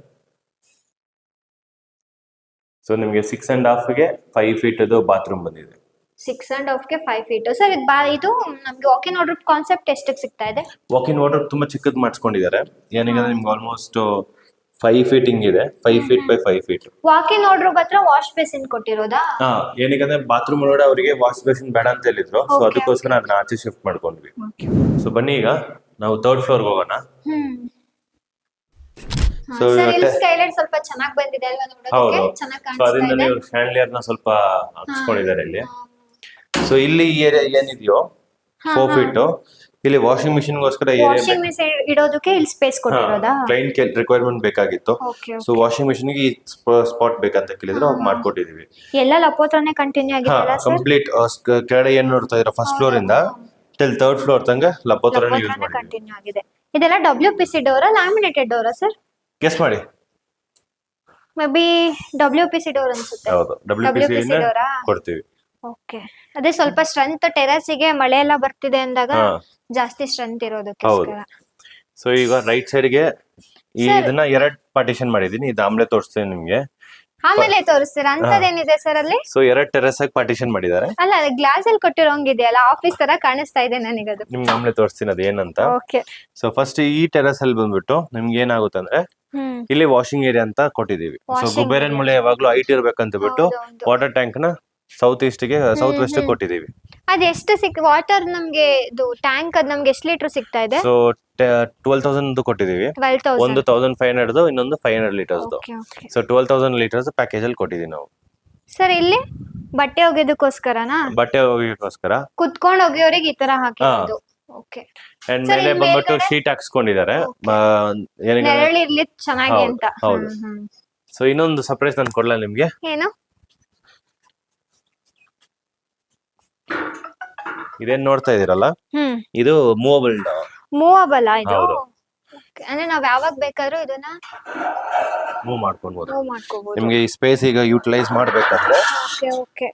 ಸೊ ನಿಮಗೆ ಸಿಕ್ಸ್ ಅಂಡ್ ಹಾಫ್ಗೆ ಫೈವ್ ಫೀಟ್ ಅದು ಬಾತ್ರೂಮ್ ಬಂದಿದೆ. ಸಿಕ್ಸ್ ಅಂಡ್ ಹಾಫ್ಗೆ ಫೈವ್ ಫೀಟ್ ಸರ್ ಇದು ಬಾ ಇದು ನಮ್ಗೆ ಇನ್ ಆರ್ಡರ್ ಕಾನ್ಸೆಪ್ಟ್ ಎಷ್ಟಕ್ಕೆ ಸಿಗ್ತಾ ಇದೆ? ವಾಕ್ ಇನ್ ವಾಟರ್ ತುಂಬಾ ಚಿಕ್ಕದ್ ಮಾಡ್ಸ್ಕೊಂಡಿದ್ದಾರೆ. ಏನಿಗೆ ನಿಮ್ಗೆ ಆಲ್ಮೋಸ್ಟ್ ಫೈವ್ ಫೀಟ್ ಇದೆ. Five feet by five feet walking order ಹತ್ರ ವಾಶ್ ಬೇಸಿನ್ ಕೊಟ್ಟಿರೋದಾ? ಹಾ ಏನಕ್ಕೆ ಬಾತ್ರೂಮ್ ಒಳಗಡೆ ಅವರಿಗೆ ವಾಶ್ ಬೇಸಿನ್ ಬೇಡ ಅಂತ ಹೇಳಿದ್ರು. ಸೊ ಅದಕ್ಕೋಸ್ಕರ ಅದನ್ನ ಆಚೆ ಶಿಫ್ಟ್ ಮಾಡ್ಕೊಂಡ್ವಿ. ಸೊ ಬನ್ನಿ ಈಗ ನಾವು ಥರ್ಡ್ ಫ್ಲೋರ್ ಹೋಗೋಣ. ಸೊ ಸ್ವಲ್ಪ ಚೆನ್ನಾಗಿ ಬಂದಿದೆ ಅಲ್ವಾ ನೋಡೋದಕ್ಕೆ? ಚೆನ್ನಾಗಿ ಸೊ ಅದರಿಂದ ಇವ್ರು ನ ಸ್ವಲ್ಪ ಹಾಕ್ಸ್ಕೊಂಡಿದ್ದಾರೆ ಇಲ್ಲಿ. ಸೊ ಇಲ್ಲಿ ಏರಿಯಾ ಏನಿದೆಯೋ? ಫೋರ್ ಫೀಟ್ ಇಲ್ಲಿ ವಾಷಿಂಗ್ ಮಿಷಿನ್ ಗೋಸ್ಕರ ಏರಿಯಾ ವಾಷಿಂಗ್ ಮಿಷಿನ್ ಇಡೋದಕ್ಕೆ ಇಲ್ಲಿ ಸ್ಪೇಸ್ ಕೊಟ್ಟಿರೋದಾ? ಕ್ಲೈಂಟ್ ರಿಕ್ವೈರ್ಮೆಂಟ್ ಬೇಕಾಗಿತ್ತು. ಸೊ ವಾಷಿಂಗ್ ಮಿಷಿನ್ಗೆ ಈ ಸ್ಪಾಟ್ ಬೇಕಂತ ಕೇಳಿದ್ರೆ ಅವಾಗ ಮಾಡ್ಕೊಟ್ಟಿದೀವಿ. ಎಲ್ಲ ಲಪೋತ್ರನೇ ಕಂಟಿನ್ಯೂ ಆಗಿದೆ ಆಗಿದೆಯಲ್ಲ ಸರ್ ಕಂಪ್ಲೀಟ್ ಕೆಳಗಡೆ ಏನ್ ನೋಡ್ತಾ ಇದ್ರ ಫಸ್ಟ್ ಫ್ಲೋರ್ ಇಂದ ಟಿಲ್ ಥರ್ಡ್ ಫ್ಲೋರ್ ತಂಗ ಲಪೋತ್ರ ಯೂಸ್ ಲಪೋತ್ರನೇ ಕಂಟಿನ್ಯೂ ಆಗಿದೆ. ಇದೆಲ್ಲ ಡಬ್ಲ್ಯೂ ಪಿ ಸಿ ಡೋರಾ ಲ್ಯಾಮಿನೇಟೆಡ್ ಡೋರಾ ಸರ್ ಗೆಸ್ ಮಾಡಿ. May be W P C door ಅನ್ಸುತ್ತೆ. ಹೌದು ಡಬ್ಲ್ಯೂ ಪಿ WPC ಸಿ ಡೋರಾ ಕೊಡ್ತೀವಿ. ಓಕೆ ಅದೇ ಸ್ವಲ್ಪ ಸ್ಟ್ರೆಂತ್ ಟೆರಾಸಿಗೆ ಮಳೆ ಎಲ್ಲ ಬರ್ತಿದೆ ಅಂದಾಗ ಹಾ. ಜಾಸ್ತಿ ಸ್ಟ್ರೆಂತ್. ಇರೋದಕ್ಕೋಸ್ಕರ ಸೊ ಈಗ ರೈಟ್ ಸೈಡ್ಗೆ ಈ ಇದನ್ನ ಎರಡ್ ಪಾರ್ಟಿಷನ್ ಮಾಡಿದೀನಿ. ಇದು ಆಮ್ಲೆ ತೋರಿಸ್ತೀನಿ ನಿಮ್ಗೆ. ಆಮೇಲೆ ತೋರಿಸ್ತೀರಾ? ಅಂತದೇನಿದೆ ಸರ್ ಅಲ್ಲಿ? ಸೊ ಎರಡ್ ಟೆರೆಸ್ ಆಗಿ ಪಾರ್ಟಿಷನ್ ಮಾಡಿದ್ದಾರೆ. ಅಲ್ಲ ಗ್ಲಾಸ್ ಅಲ್ಲಿ ಕೊಟ್ಟಿರೋಂಗಿದೆಯಲ್ಲ ಆಫೀಸ್ ತರ ಕಾಣಿಸ್ತಾ ಇದೆ ನನಗೆ ಅದು ನಿಮ್ಗೆ ಆಮ್ಲೆ ತೋರಿಸ್ತೀನಿ ಅದು ಏನಂತ ಓಕೆ ಸೊ ಫಸ್ಟ್ ಈ ಟೆರೆಸ್ ಅಲ್ಲಿ ಬಂದ್ಬಿಟ್ಟು ನಿಮ್ಗೆ ಏನಾಗುತ್ತೆ ಅಂದ್ರೆ ಇಲ್ಲಿ ವಾಷಿಂಗ್ ಏರಿಯಾ ಅಂತ ಕೊಟ್ಟಿದೀವಿ ಸೊ ಗುಬೇರನ್. ಮುಳೆ ಯಾವಾಗ್ಲೂ ಹೈಟ್ ಇರ್ಬೇಕಂತ ಬಿಟ್ಟು. ವಾಟರ್ ಟ್ಯಾಂಕ್ನ ಸೌತ್ ಈಸ್ಟ್ಗೆ ಸೌತ್ ವೆಸ್ಟ್ ಕೊಟ್ಟಿದ್ದೀವಿ. ಕೊಟ್ಟಿದೀವಿ ಅದ್ ಎಷ್ಟು ಸಿಕ್ ವಾಟರ್ ನಮ್ಗೆ ಇದು ಟ್ಯಾಂಕ್ ಅದ್ ನಮ್ಗೆ ಎಷ್ಟು ಲೀಟರ್ ಸಿಗ್ತಾ ಇದೆ? ಸೊ ಟ್ವೆಲ್ ತೌಸಂಡ್ ಕೊಟ್ಟಿದೀವಿ ಒಂದು ತೌಸಂಡ್ ಫೈವ್ ಹಂಡ್ರೆಡ್ ಇನ್ನೊಂದು five hundred litres okay okay so twelve thousand litres package ಅಲ್ಲಿ ಕೊಟ್ಟಿದೀವಿ ನಾವು. ಸರ್ ಇಲ್ಲಿ? ಬಟ್ಟೆ ಒಗೆಯೋದಕ್ಕೋಸ್ಕರನಾ? ಬಟ್ಟೆ ಒಗೆಯೋಕ್ಕೋಸ್ಕರ ಕುತ್ಕೊಂಡು ಒಗೆಯೋರಿಗೆ ಈ ತರ ಹಾಕಿರೋದು. ಓಕೆ ಅಂಡ್ ಮೇಲೆ ಬಂದ್ಬಿಟ್ಟು? ಶೀಟ್ ಹಾಕ್ಸ್ಕೊಂಡಿದ್ದಾರೆ. ನೆರಳಿರ್ಲಿ ಚೆನ್ನಾಗಿ ಅಂತ. ಹೌದು. ಸೊ ಇನ್ನೊಂದು ಸರ್ಪ್ರೈಸ್ ನಾನು ಕೊಡ್ಲಾ ನಿಮ್ಗೆ? ಏನು? ಇದೇನ್ ನೋಡ್ತಾ ಇದೀರಲ್ಲ ಇದು ಮೂವಬಲ್ ಮೂವಬಲ್ ಇದು? ಹೌದು. ಅಂದ್ರೆ ನಾವ್ ಯಾವಾಗ ಬೇಕಾದ್ರೂ ಇದನ್ನ ಮೂವ್ ಮಾಡ್ಕೊಬಹುದು ಮೂವ್ ಮಾಡ್ಕೋಬಹುದು ನಿಮ್ಗೆ ಈ ಸ್ಪೇಸ್ ಈಗ ಯೂಟಿಲೈಸ್ ಮಾಡ್ಬೇಕಂದ್ರೆ ಓಕೆ ಓಕೆ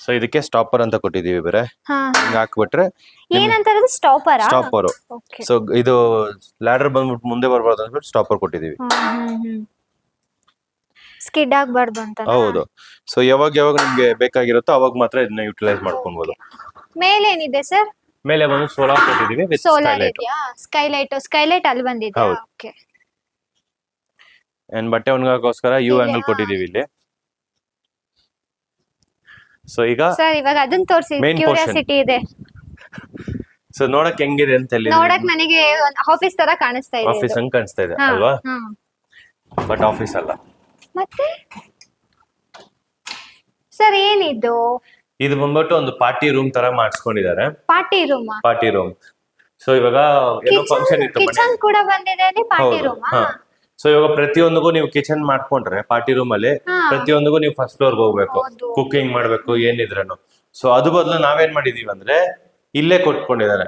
ಸೊ ಇದಕ್ಕೆ ಸ್ಟಾಪರ್ ಅಂತ ಕೊಟ್ಟಿದೀವಿ ಬೇರೆ. ಹಾ. ಹಿಂಗ್ ಹಾಕ್ಬಿಟ್ರೆ ಏನಂತಾರದು ಸ್ಟಾಪರಾ ಸ್ಟಾಪರ್ ಓಕೆ ಸೊ ಇದು ಲ್ಯಾಡರ್ ಬಂದ್ಬಿಟ್ಟು ಮುಂದೆ ಬರ್ಬಾರ್ದು ಅಂದ್ಬಿಟ್ಟು ಸ್ಟಾಪರ್ ಕೊಟ್ಟಿದೀವಿ ಸ್ಕಿಡ್ ಆಗಬಾರ್ದು ಅಂತ ಹೌದು. ಸೊ ಯಾವಾಗ ಯಾವಾಗ ನಿಮಗೆ ಬೇಕಾಗಿರುತ್ತೋ ಅವಾಗ ಮಾತ್ರ ಇದನ್ನ ಯೂಟಿಲೈಸ್ ಮಾಡ್ಕೊಬಹುದು ಏನಿದೆ ಸರ್? ಮೇಲೆ ಬಂದು ಸೋಲಾರ್ ಕೊಟ್ಟಿದೀವಿ ವಿತ್ ಸೋಲಾರ್ ಸ್ಕೈಲೈಟ್ ಇದೆಯಾ? ಸ್ಕೈಲೈಟ್ ಸ್ಕೈಲೈಟ್ ಅಲ್ಲಿ ಬಂದಿದೆ ಹೌದು. ಓಕೆ ಅಂಡ್ ಬಟ್ಟೆ ಒಣಗಕ್ಕೋಸ್ಕರ ಯು ಇದೆಯಾ? ಆಂಗಲ್ ಕೊಟ್ಟಿದೀವಿ ಇಲ್ಲಿ. ಸೊ ಈಗ ಸರ್ ಇವಾಗ ಅದನ್ನ ತೋರಿಸಿ Main portion. ಕ್ಯೂರಿಯಾಸಿಟಿ ಇದೆ. ಸೊ ನೋಡಕ್ ಹೆಂಗಿದೆ ಅಂತ ಹೇಳಿ ನೋಡಕ್ ನನಗೆ ಆಫೀಸ್ ತರ ಕಾಣಿಸ್ತಾ ಇದೆ ಆಫೀಸ್ ಇದು. ಹಂಗ್ ಕಾಣಿಸ್ತಾ ಇದೆ ಹಾ, ಅಲ್ವಾ? ಹಾ. ಬಟ್ ಆಫೀಸ್ ಅಲ್ಲ. ಮತ್ತೆ? ಸರ್ ಏನಿದು? ಇದು ಬಂದ್ಬಿಟ್ಟು ಒಂದು ಪಾರ್ಟಿ ರೂಮ್ ತರ ಮಾಡಿಸ್ಕೊಂಡಿದ್ದಾರೆ. Party room? Party room. So ಇವಾಗ ಏನೋ ಫಂಕ್ಷನ್ ಇತ್ತು ಕಿಚನ್ ಕೂಡ ಬಂದಿದೆ ಅಲ್ಲಿ ಪಾರ್ಟಿ ರೂಮ್? ಹಾ. ಸೊ ಇವಾಗ ಪ್ರತಿಯೊಂದಿಗೂ ನೀವು ಕಿಚನ್ ಮಾಡ್ಕೊಂಡ್ರೆ ಪಾರ್ಟಿ ರೂಮ್ ಅಲ್ಲಿ. ಪ್ರತಿಯೊಂದಿಗೂ ನೀವು ಫಸ್ಟ್ ಫ್ಲೋರ್ ಹೋಗ್ಬೇಕು. ಕುಕಿಂಗ್ ಮಾಡ್ಬೇಕು ಏನಿದ್ರನು. ಸೊ ಅದು ಬದಲು ನಾವೇನ್ ಮಾಡಿದೀವಿ ಅಂದ್ರೆ ಇಲ್ಲೇ ಕೊಟ್ಕೊಂಡಿದ್ದಾರೆ.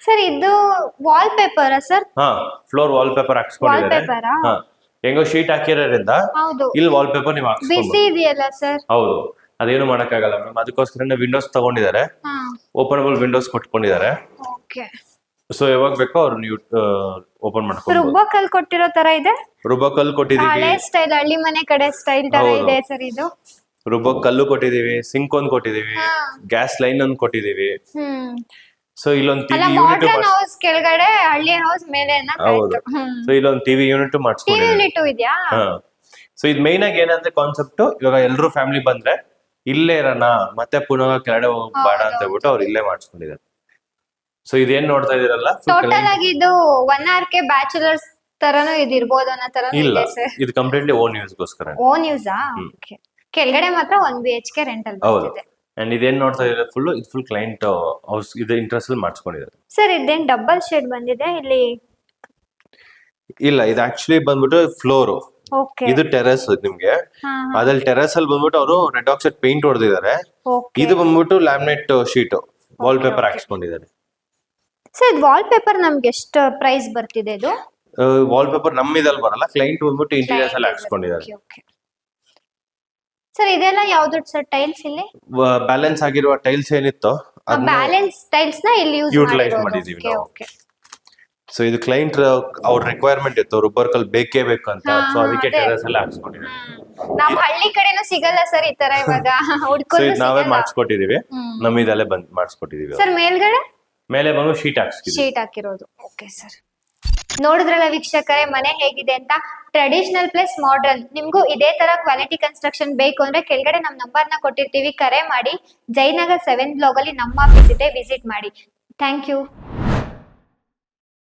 ಸರ್ ಇದು ವಾಲ್ ಪೇಪರ್ ಸರ್? ಹಾ ಫ್ಲೋರ್ ವಾಲ್ ಪೇಪರ್ ಹಾಕ್ಸ್ಕೊಂಡಿದ್ದಾರೆ ಹೆಂಗೋ ಶೀಟ್ ಹಾಕಿರೋದ್ರಿಂದ ಹೌದು. ಇಲ್ಲಿ ವಾಲ್ ಪೇಪರ್ ನೀವು ಬಿಸಿ ಇದೆಯಲ್ಲ ಸರ್ ಹೌದು. ಅದೇನು ಮಾಡಕ್ಕಾಗಲ್ಲ ಮ್ಯಾಮ್ ಅದಕ್ಕೋಸ್ಕರ ವಿಂಡೋಸ್ ತಗೊಂಡಿದ್ದಾರೆ. ಹಾ. ಓಪನಬಲ್ ವಿಂಡೋಸ್ ಕೊಟ್ಕೊಂಡಿದ್ದಾರೆ. ಓಕೆ ಸೊ ಯಾವಾಗ ಬೇಕೋ ಅವ್ರು ನೀವು ಓಪನ್ ಮಾಡ್ಕೊಂಡು ರುಬ್ಬಕಲ್ ಕೊಟ್ಟಿರೋ ತರ ಇದೆ? ರುಬ್ಬಕಲ್ ಕೊಟ್ಟಿದೀವಿ ಹಳೆ ಸ್ಟೈಲ್ ಹಳ್ಳಿ ಮನೆ ಕಡೆ ಸ್ಟೈಲ್ ತರ ಹೌದು. ಇದೆ ಸರ್ ಇದು? ರುಬ್ಬಕ್ ಕಲ್ಲು ಕೊಟ್ಟಿದೀವಿ ಸಿಂಕ್ ಒಂದ್ ಕೊಟ್ಟಿದೀವಿ ಹಾ. ಗ್ಯಾಸ್ ಲೈನ್ ಒಂದ್ ಕೊಟ್ಟಿದೀವಿ ಹ್ಮ್. ಸೊ ಇಲ್ಲೊಂದು ಟಿವಿ ಯೂನಿಟ್ ಹೌಸ್ ಕೆಳಗಡೆ ಹಳ್ಳಿ ಹೌಸ್ ಮೇಲೆ ಹೌದು. ಸೊ ಇಲ್ಲೊಂದು ಟಿವಿ ಯೂನಿಟ್ ಟಿವಿ ಮಾಡಿಸ್ಕೊಂಡಿದ್ದೀವಿ. ಯೂನಿಟ್ ಇದೆಯಾ? ಸೊ ಇದು ಮೇನ್ ಆಗಿ ಏನಂದ್ರೆ ಕಾನ್ಸೆಪ್ಟ್ ಇವಾಗ ಎಲ್ಲರೂ ಫ್ಯಾಮಿಲಿ ಬಂದ್ರೆ ಇಲ್ಲೇ ಇರೋಣ ಮತ್ತೆ ಪುನಃ ಕೆಳಗಡೆ ಹೋಗ್ಬೇಡ ಅಂತ ಹೇಳ್ಬಿಟ್ಟು ಅವ್ರು ಇಲ್ಲೇ ಮಾಡಿಸ್ಕೊಂಡಿದ್ದಾರೆ. ಸೊ ಇದೇನ್ ನೋಡ್ತಾ ಇದೀರಲ್ಲ full ಟೋಟಲ್ ಆಗಿ ಇದು ಒನ್ ಆರ್ ಕೆ ಬ್ಯಾಚುಲರ್ಸ್ ತರನು ಇದಿರ್ಬೋದು ಅನ್ನೋ ತರ ಇಲ್ಲ. ಇದು ಕಂಪ್ಲೀಟ್ಲಿ ಓನ್ ಯೂಸ್ ಗೋಸ್ಕರ. ಓನ್ ಯೂಸಾ ಕೆಳಗಡೆ ಮಾತ್ರ one B H K rental ಹೌದು. ಬರ್ತಿದೆ ಅಂಡ್ ಇದೇನ್ ನೋಡ್ತಾ ಇದ್ರೆ ಫುಲ್ ಇದು ಫುಲ್ ಕ್ಲೈಂಟ್ ಹೌಸ್ ಇದು ಇಂಟ್ರೆಸ್ಟ್ ಅಲ್ಲಿ ಮಾಡಿಸ್ಕೊಂಡಿದ್ದಾರೆ ಸರ್ ಇದೇನ್ ಡಬಲ್ ಶೇಡ್ ಬಂದಿದೆ ಇಲ್ಲಿ? ಇಲ್ಲ ಇದು ಆಕ್ಚುಲಿ ಬಂದ್ಬಿಟ್ಟು ಫ್ಲೋರ್ ಓಕೆ ಇದು ಟೆರೆಸ್ ನಿಮ್ಗೆ. ಅದ್ರಲ್ಲಿ ಟೆರೆಸ್ ಅಲ್ಲಿ ಬಂದ್ಬಿಟ್ಟು ಅವರು ರೆಡ್ ಆಕ್ಸೈಡ್ ಪೇಂಟ್ ಹೊಡೆದಿದ್ದಾರೆ. ಓಕೆ ಇದು ಬಂದ್ಬಿಟ್ಟು ಲ್ಯಾಮಿನೇಟ್ ಶೀಟ್ ವಾಲ್ ಪೇಪರ್ ಹಾಕಿಸ್ಕೊಂಡಿದ್ದಾರೆ. ಸರ್ ಇದು ವಾಲ್ ಪೇಪರ್ ನಮ್ಗೆ ಎಷ್ಟು ಪ್ರೈಸ್ ಬರ್ತಿದೆ ಇದು? ವಾಲ್ ಪೇಪರ್ ನಮ್ಮಿದಲ್ಲಿ ಬರಲ್ಲ ಕ್ಲೈಂಟ್ ಬಂದ್ಬಿಟ್ಟು ಇಂಟೀರಿಯರ್ಸ್ ಅಲ್ಲಿ ಹಾಕ್ಸ್ಕೊಂಡಿದ್ದಾರೆ. ಸರ್ ಇದೆಲ್ಲ ಯಾವ್ದು ಸರ್ ಟೈಲ್ಸ್ ಇಲ್ಲಿ? ಬ್ಯಾಲೆನ್ಸ್ ಆಗಿರುವ ಟೈಲ್ಸ್ ಏನಿತ್ತು ಬ್ಯಾಲೆನ್ಸ್ ಟೈಲ್ಸ್ನ ಇಲ್ಲಿ Utilize ಮಾಡಿದೀವಿ ಓಕೆ ನಾವು. ಸೊ ಇದು ಕ್ಲೈಂಟ್ ಅವ್ರ ರಿಕ್ವೈರ್ಮೆಂಟ್ ಇತ್ತು. ರುಬ್ಬರ್ ಕಲ್ ಬೇಕೇ ಬೇಕು ಅಂತ. ಸೊ ಅದಕ್ಕೆ ಟೆರಸ್ ಅಲ್ಲಿ ಹಾಕ್ಸ್ಕೊಂಡಿದ್ದಾರೆ ನಾವ್ ಹಳ್ಳಿ ಕಡೆನೂ ಸಿಗಲ್ಲ ಸರ್ ಈ ತರ ಇವಾಗ. ಹುಡ್ಕೊಂಡು ನಾವೇ ಮಾಡಿಸ್ಕೊಟ್ಟಿದೀವಿ. ನಮ್ಮಿದಲ್ಲೇ ಬಂದ್ ಮಾಡಿಸ್ಕೊಟ್ಟಿದೀವಿ ಸರ್ ಮೇಲ್ಗಡೆ? ಮೇಲೆ ಬಂದು ಶೀಟ್ ಹಾಕಿಸ್ತೀವಿ ಶೀಟ್ ಹಾಕಿರೋದು. ಓಕೆ ಸರ್ ನೋಡಿದ್ರಲ್ಲ ವೀಕ್ಷಕರೇ, ಮನೆ ಹೇಗಿದೆ ಅಂತ? ಟ್ರೆಡಿಷನಲ್ ಪ್ಲಸ್ ಮಾಡರ್ನ್ ನಿಮ್ಗೂ ಇದೇ ತರ ಕ್ವಾಲಿಟಿ ಕನ್ಸ್ಟ್ರಕ್ಷನ್ ಬೇಕು ಅಂದ್ರೆ ಕೆಳಗಡೆ ನಮ್ ನಂಬರ್ನ ಕೊಟ್ಟಿರ್ತೀವಿ. ಕರೆ ಮಾಡಿ. ಜೈನಗರ್ ಸೆವೆನ್ ಬ್ಲಾಗ್ ಅಲ್ಲಿ ನಮ್ಮ ಆಫೀಸ್ ಇದೆ. ವಿಸಿಟ್ ಮಾಡಿ. Thank you